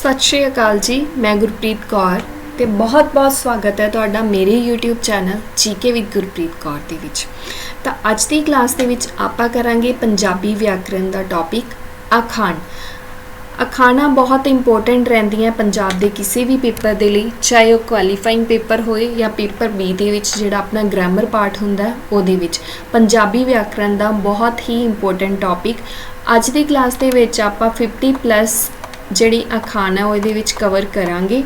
ਸਤਿ ਸ਼੍ਰੀ ਅਕਾਲ ਜੀ, ਮੈਂ ਗੁਰਪ੍ਰੀਤ ਕੌਰ ਤੇ ਬਹੁਤ-ਬਹੁਤ ਸਵਾਗਤ ਹੈ ਤੁਹਾਡਾ ਮੇਰੇ YouTube channel GK with Gurpreet Kaur ਦੇ ਵਿੱਚ। ਤਾਂ ਅੱਜ ਦੀ ਕਲਾਸ ਦੇ ਵਿੱਚ ਆਪਾਂ ਕਰਾਂਗੇ ਪੰਜਾਬੀ ਵਿਆਕਰਣ ਦਾ ਟੌਪਿਕ ਅਖਾਣ। ਅਖਾਣਾਂ ਬਹੁਤ ਇੰਪੋਰਟੈਂਟ ਰਹਿੰਦੀਆਂ ਪੰਜਾਬ ਦੇ ਕਿਸੇ ਵੀ ਪੇਪਰ ਦੇ ਲਈ, ਚਾਹੇ ਉਹ ਕੁਆਲੀਫਾਈਂਗ ਪੇਪਰ ਹੋਏ ਜਾਂ ਪੇਪਰ ਬੀ ਦੇ ਵਿੱਚ ਜਿਹੜਾ ਆਪਣਾ ਗ੍ਰਾਮਰ ਪਾਰਟ ਹੁੰਦਾ ਉਹਦੇ ਵਿੱਚ। ਪੰਜਾਬੀ ਵਿਆਕਰਣ ਦਾ ਬਹੁਤ ਹੀ ਇੰਪੋਰਟੈਂਟ ਟੌਪਿਕ ਅੱਜ ਦੀ ਕਲਾਸ ਦੇ ਵਿੱਚ ਆਪਾਂ 50 ਪਲੱਸ ਜਿਹੜੀ ਅਖਾਣ ਹੈ, ਉਹ ਇਹਦੇ ਵਿੱਚ ਕਵਰ ਕਰਾਂਗੇ।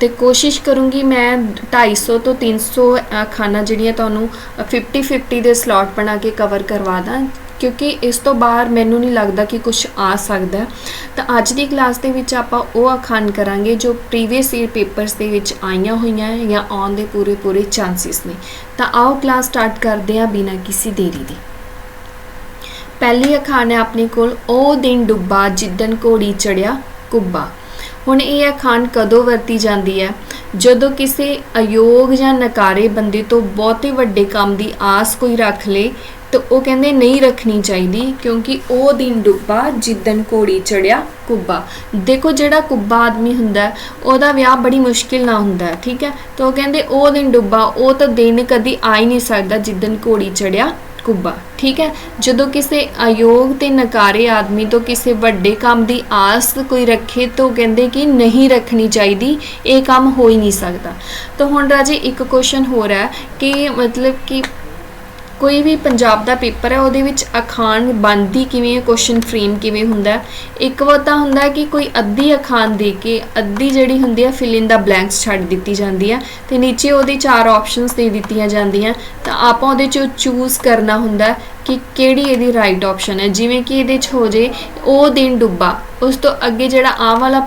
ਤੇ ਕੋਸ਼ਿਸ਼ ਕਰੂੰਗੀ ਮੈਂ 250 ਤੋਂ 300 ਅਖਾਣਾਂ ਜਿਹੜੀਆਂ ਤੁਹਾਨੂੰ 50 50 ਦੇ ਸਲੋਟ ਬਣਾ ਕੇ ਕਵਰ ਕਰਵਾ ਦਾਂ। ਕਿਉਂਕਿ ਇਸ ਤੋਂ ਬਾਹਰ ਮੈਨੂੰ ਨਹੀਂ ਲੱਗਦਾ ਕਿ ਕੁਝ ਆ ਸਕਦਾ। ਤਾਂ ਅੱਜ ਦੀ ਕਲਾਸ ਦੇ ਵਿੱਚ ਆਪਾਂ ਉਹ ਅਖਾਣ ਕਰਾਂਗੇ ਜੋ ਪ੍ਰੀਵੀਅਸ ਈਅਰ ਪੇਪਰਸ ਦੇ ਵਿੱਚ ਆਈਆਂ ਹੋਈਆਂ ਹੈ ਜਾਂ ਆਉਣ ਦੇ ਪੂਰੇ ਪੂਰੇ ਚਾਂਸਸ ਨੇ। ਤਾਂ ਆਓ ਕਲਾਸ ਸਟਾਰਟ ਕਰਦੇ ਹਾਂ ਬਿਨਾਂ ਕਿਸੇ ਦੇਰੀ ਦੇ। ਪਹਿਲੀ ਅਖਾਣ ਹੈ ਆਪਣੇ ਕੋਲ, ਉਹ ਦਿਨ ਡੁੱਬਾ ਜਿੱਦਨ ਘੋੜੀ ਚੜਿਆ ਕੁੱਬਾ। ਹੁਣ ਇਹ ਅਖਾਣ ਕਦੋਂ ਵਰਤੀ ਜਾਂਦੀ ਹੈ? ਜਦੋਂ ਕਿਸੇ ਅਯੋਗ ਜਾਂ ਨਕਾਰੇ ਬੰਦੇ ਤੋਂ ਬਹੁਤੇ ਵੱਡੇ ਕੰਮ ਦੀ ਆਸ ਕੋਈ ਰੱਖ ਲੇ, ਤਾਂ ਉਹ ਕਹਿੰਦੇ ਨਹੀਂ ਰੱਖਣੀ ਚਾਹੀਦੀ, ਕਿਉਂਕਿ ਉਹ ਦਿਨ ਡੁੱਬਾ ਜਿੱਦਨ ਘੋੜੀ ਚੜਿਆ ਕੁੱਬਾ। ਦੇਖੋ ਜਿਹੜਾ ਕੁੱਬਾ ਆਦਮੀ ਹੁੰਦਾ ਉਹਦਾ ਵਿਆਹ ਬੜੀ ਮੁਸ਼ਕਿਲ ਨਾਲ ਹੁੰਦਾ ਠੀਕ ਹੈ? ਤਾਂ ਉਹ ਕਹਿੰਦੇ ਉਹ ਦਿਨ ਡੁੱਬਾ, ਉਹ ਤਾਂ ਦਿਨ ਕਦੀ ਆ ਹੀ ਨਹੀਂ ਸਕਦਾ ਜਿੱਦਨ ਘੋੜੀ ਚੜਿਆ ਕੁੱਬਾ, ਠੀਕ ਹੈ? ਜਦੋਂ ਕਿਸੇ ਅਯੋਗ ਤੇ ਨਕਾਰੇ ਆਦਮੀ ਤੋਂ ਕਿਸੇ ਵੱਡੇ ਕੰਮ ਦੀ ਆਸ ਕੋਈ ਰੱਖੇ ਤਾਂ ਉਹ ਕਹਿੰਦੇ ਕਿ ਨਹੀਂ ਰੱਖਣੀ ਚਾਹੀਦੀ, ਇਹ ਕੰਮ ਹੋ ਹੀ ਨਹੀਂ ਸਕਦਾ। ਤਾਂ ਹੁਣ ਰਾਜੇ ਇੱਕ ਕੁਐਸਚਨ ਹੋਰ ਹੈ ਕਿ ਮਤਲਬ ਕਿ ਕੋਈ ਵੀ ਪੰਜਾਬ ਦਾ ਪੇਪਰ ਹੈ, ਉਹਦੇ ਵਿੱਚ ਅਖਾਣ ਬਣਦੀ ਕਿਵੇਂ ਹੈ ਕੁਐਸਚਨ ਫਰੇਮ ਕਿਵੇਂ ਹੁੰਦਾ ਇੱਕ ਵਾਰ ਤਾਂ ਹੁੰਦਾ ਕਿ ਕੋਈ ਅੱਧੀ ਅਖਾਣ ਦੇ ਕੇ ਅੱਧੀ ਜਿਹੜੀ ਹੁੰਦੀ ਹੈ ਫਿਲ ਇਨ ਦਾ ਬਲੈਂਕਸ ਛੱਡ ਦਿੱਤੀ ਜਾਂਦੀ ਹੈ ਤੇ ਨੀਚੇ ਉਹਦੇ ਚਾਰ ਆਪਸ਼ਨਸ ਦੇ ਦਿੱਤੀਆਂ ਜਾਂਦੀਆਂ, ਤਾਂ ਆਪਾਂ ਉਹਦੇ ਚੋਂ ਚੂਜ਼ ਕਰਨਾ ਹੁੰਦਾ ਕਿ ਕਿਹੜੀ ਇਹਦੀ ਰਾਈਟ ਆਪਸ਼ਨ ਹੈ? ਜਿਵੇਂ ਕਿ ਇਹਦੇ ਚ ਹੋ ਜੇ ਉਹ ਦਿਨ ਡੁੱਬਾ, ਉਸ ਤੋਂ ਅੱਗੇ ਜਿਹੜਾ ਆਹ ਵਾਲਾ